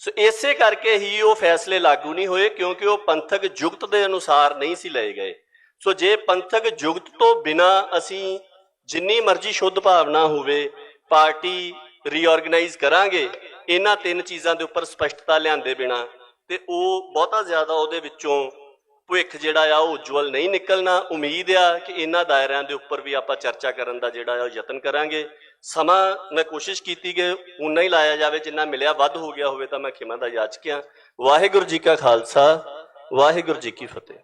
S1: ਸੋ ਇਸੇ ਕਰਕੇ ਹੀ ਉਹ ਫੈਸਲੇ ਲਾਗੂ ਨਹੀਂ ਹੋਏ, ਕਿਉਂਕਿ ਉਹ ਪੰਥਕ ਜੁਗਤ ਦੇ ਅਨੁਸਾਰ ਨਹੀਂ ਸੀ ਲਏ ਗਏ। ਸੋ ਜੇ ਪੰਥਕ ਜੁਗਤ ਤੋਂ ਬਿਨਾ ਅਸੀਂ ਜਿੰਨੀ ਮਰਜ਼ੀ ਸ਼ੁੱਧ ਭਾਵਨਾ ਹੋਵੇ, ਪਾਰਟੀ ਰੀਆਰਗੇਨਾਈਜ਼ ਕਰਾਂਗੇ, ਇਹਨਾਂ ਤਿੰਨ ਚੀਜ਼ਾਂ ਦੇ ਉੱਪਰ ਸਪਸ਼ਟਤਾ ਲਿਆਂਦੇ ਬਿਨਾ, ਤੇ ਉਹ ਬਹੁਤਾ ਜ਼ਿਆਦਾ ਉਹਦੇ ਵਿੱਚੋਂ ਭਵਿੱਖ ਜਿਹੜਾ ਆ, ਉਹ ਉਜਵਲ ਨਹੀਂ ਨਿਕਲਣਾ। ਉਮੀਦ ਆ ਕਿ ਇਹਨਾਂ ਦਾਇਰਿਆਂ ਦੇ ਉੱਪਰ ਵੀ ਆਪਾਂ ਚਰਚਾ ਕਰਨ ਦਾ ਜਿਹੜਾ ਆ, ਉਹ ਯਤਨ ਕਰਾਂਗੇ। ਸਮਾਂ ਮੈਂ ਕੋਸ਼ਿਸ਼ ਕੀਤੀ ਕਿ ਉਨਾ ਹੀ ਲਾਇਆ ਜਾਵੇ, ਜਿੰਨਾ ਮਿਲਿਆ ਵੱਧ ਹੋ ਗਿਆ ਹੋਵੇ ਤਾਂ ਮੈਂ ਖਿਮਾ ਦਾ ਯਾਚਕਿਆ ਵਾਹਿਗੁਰੂ ਜੀ ਕਾ ਖਾਲਸਾ, ਵਾਹਿਗੁਰੂ ਜੀ ਕੀ ਫਤਿਹ।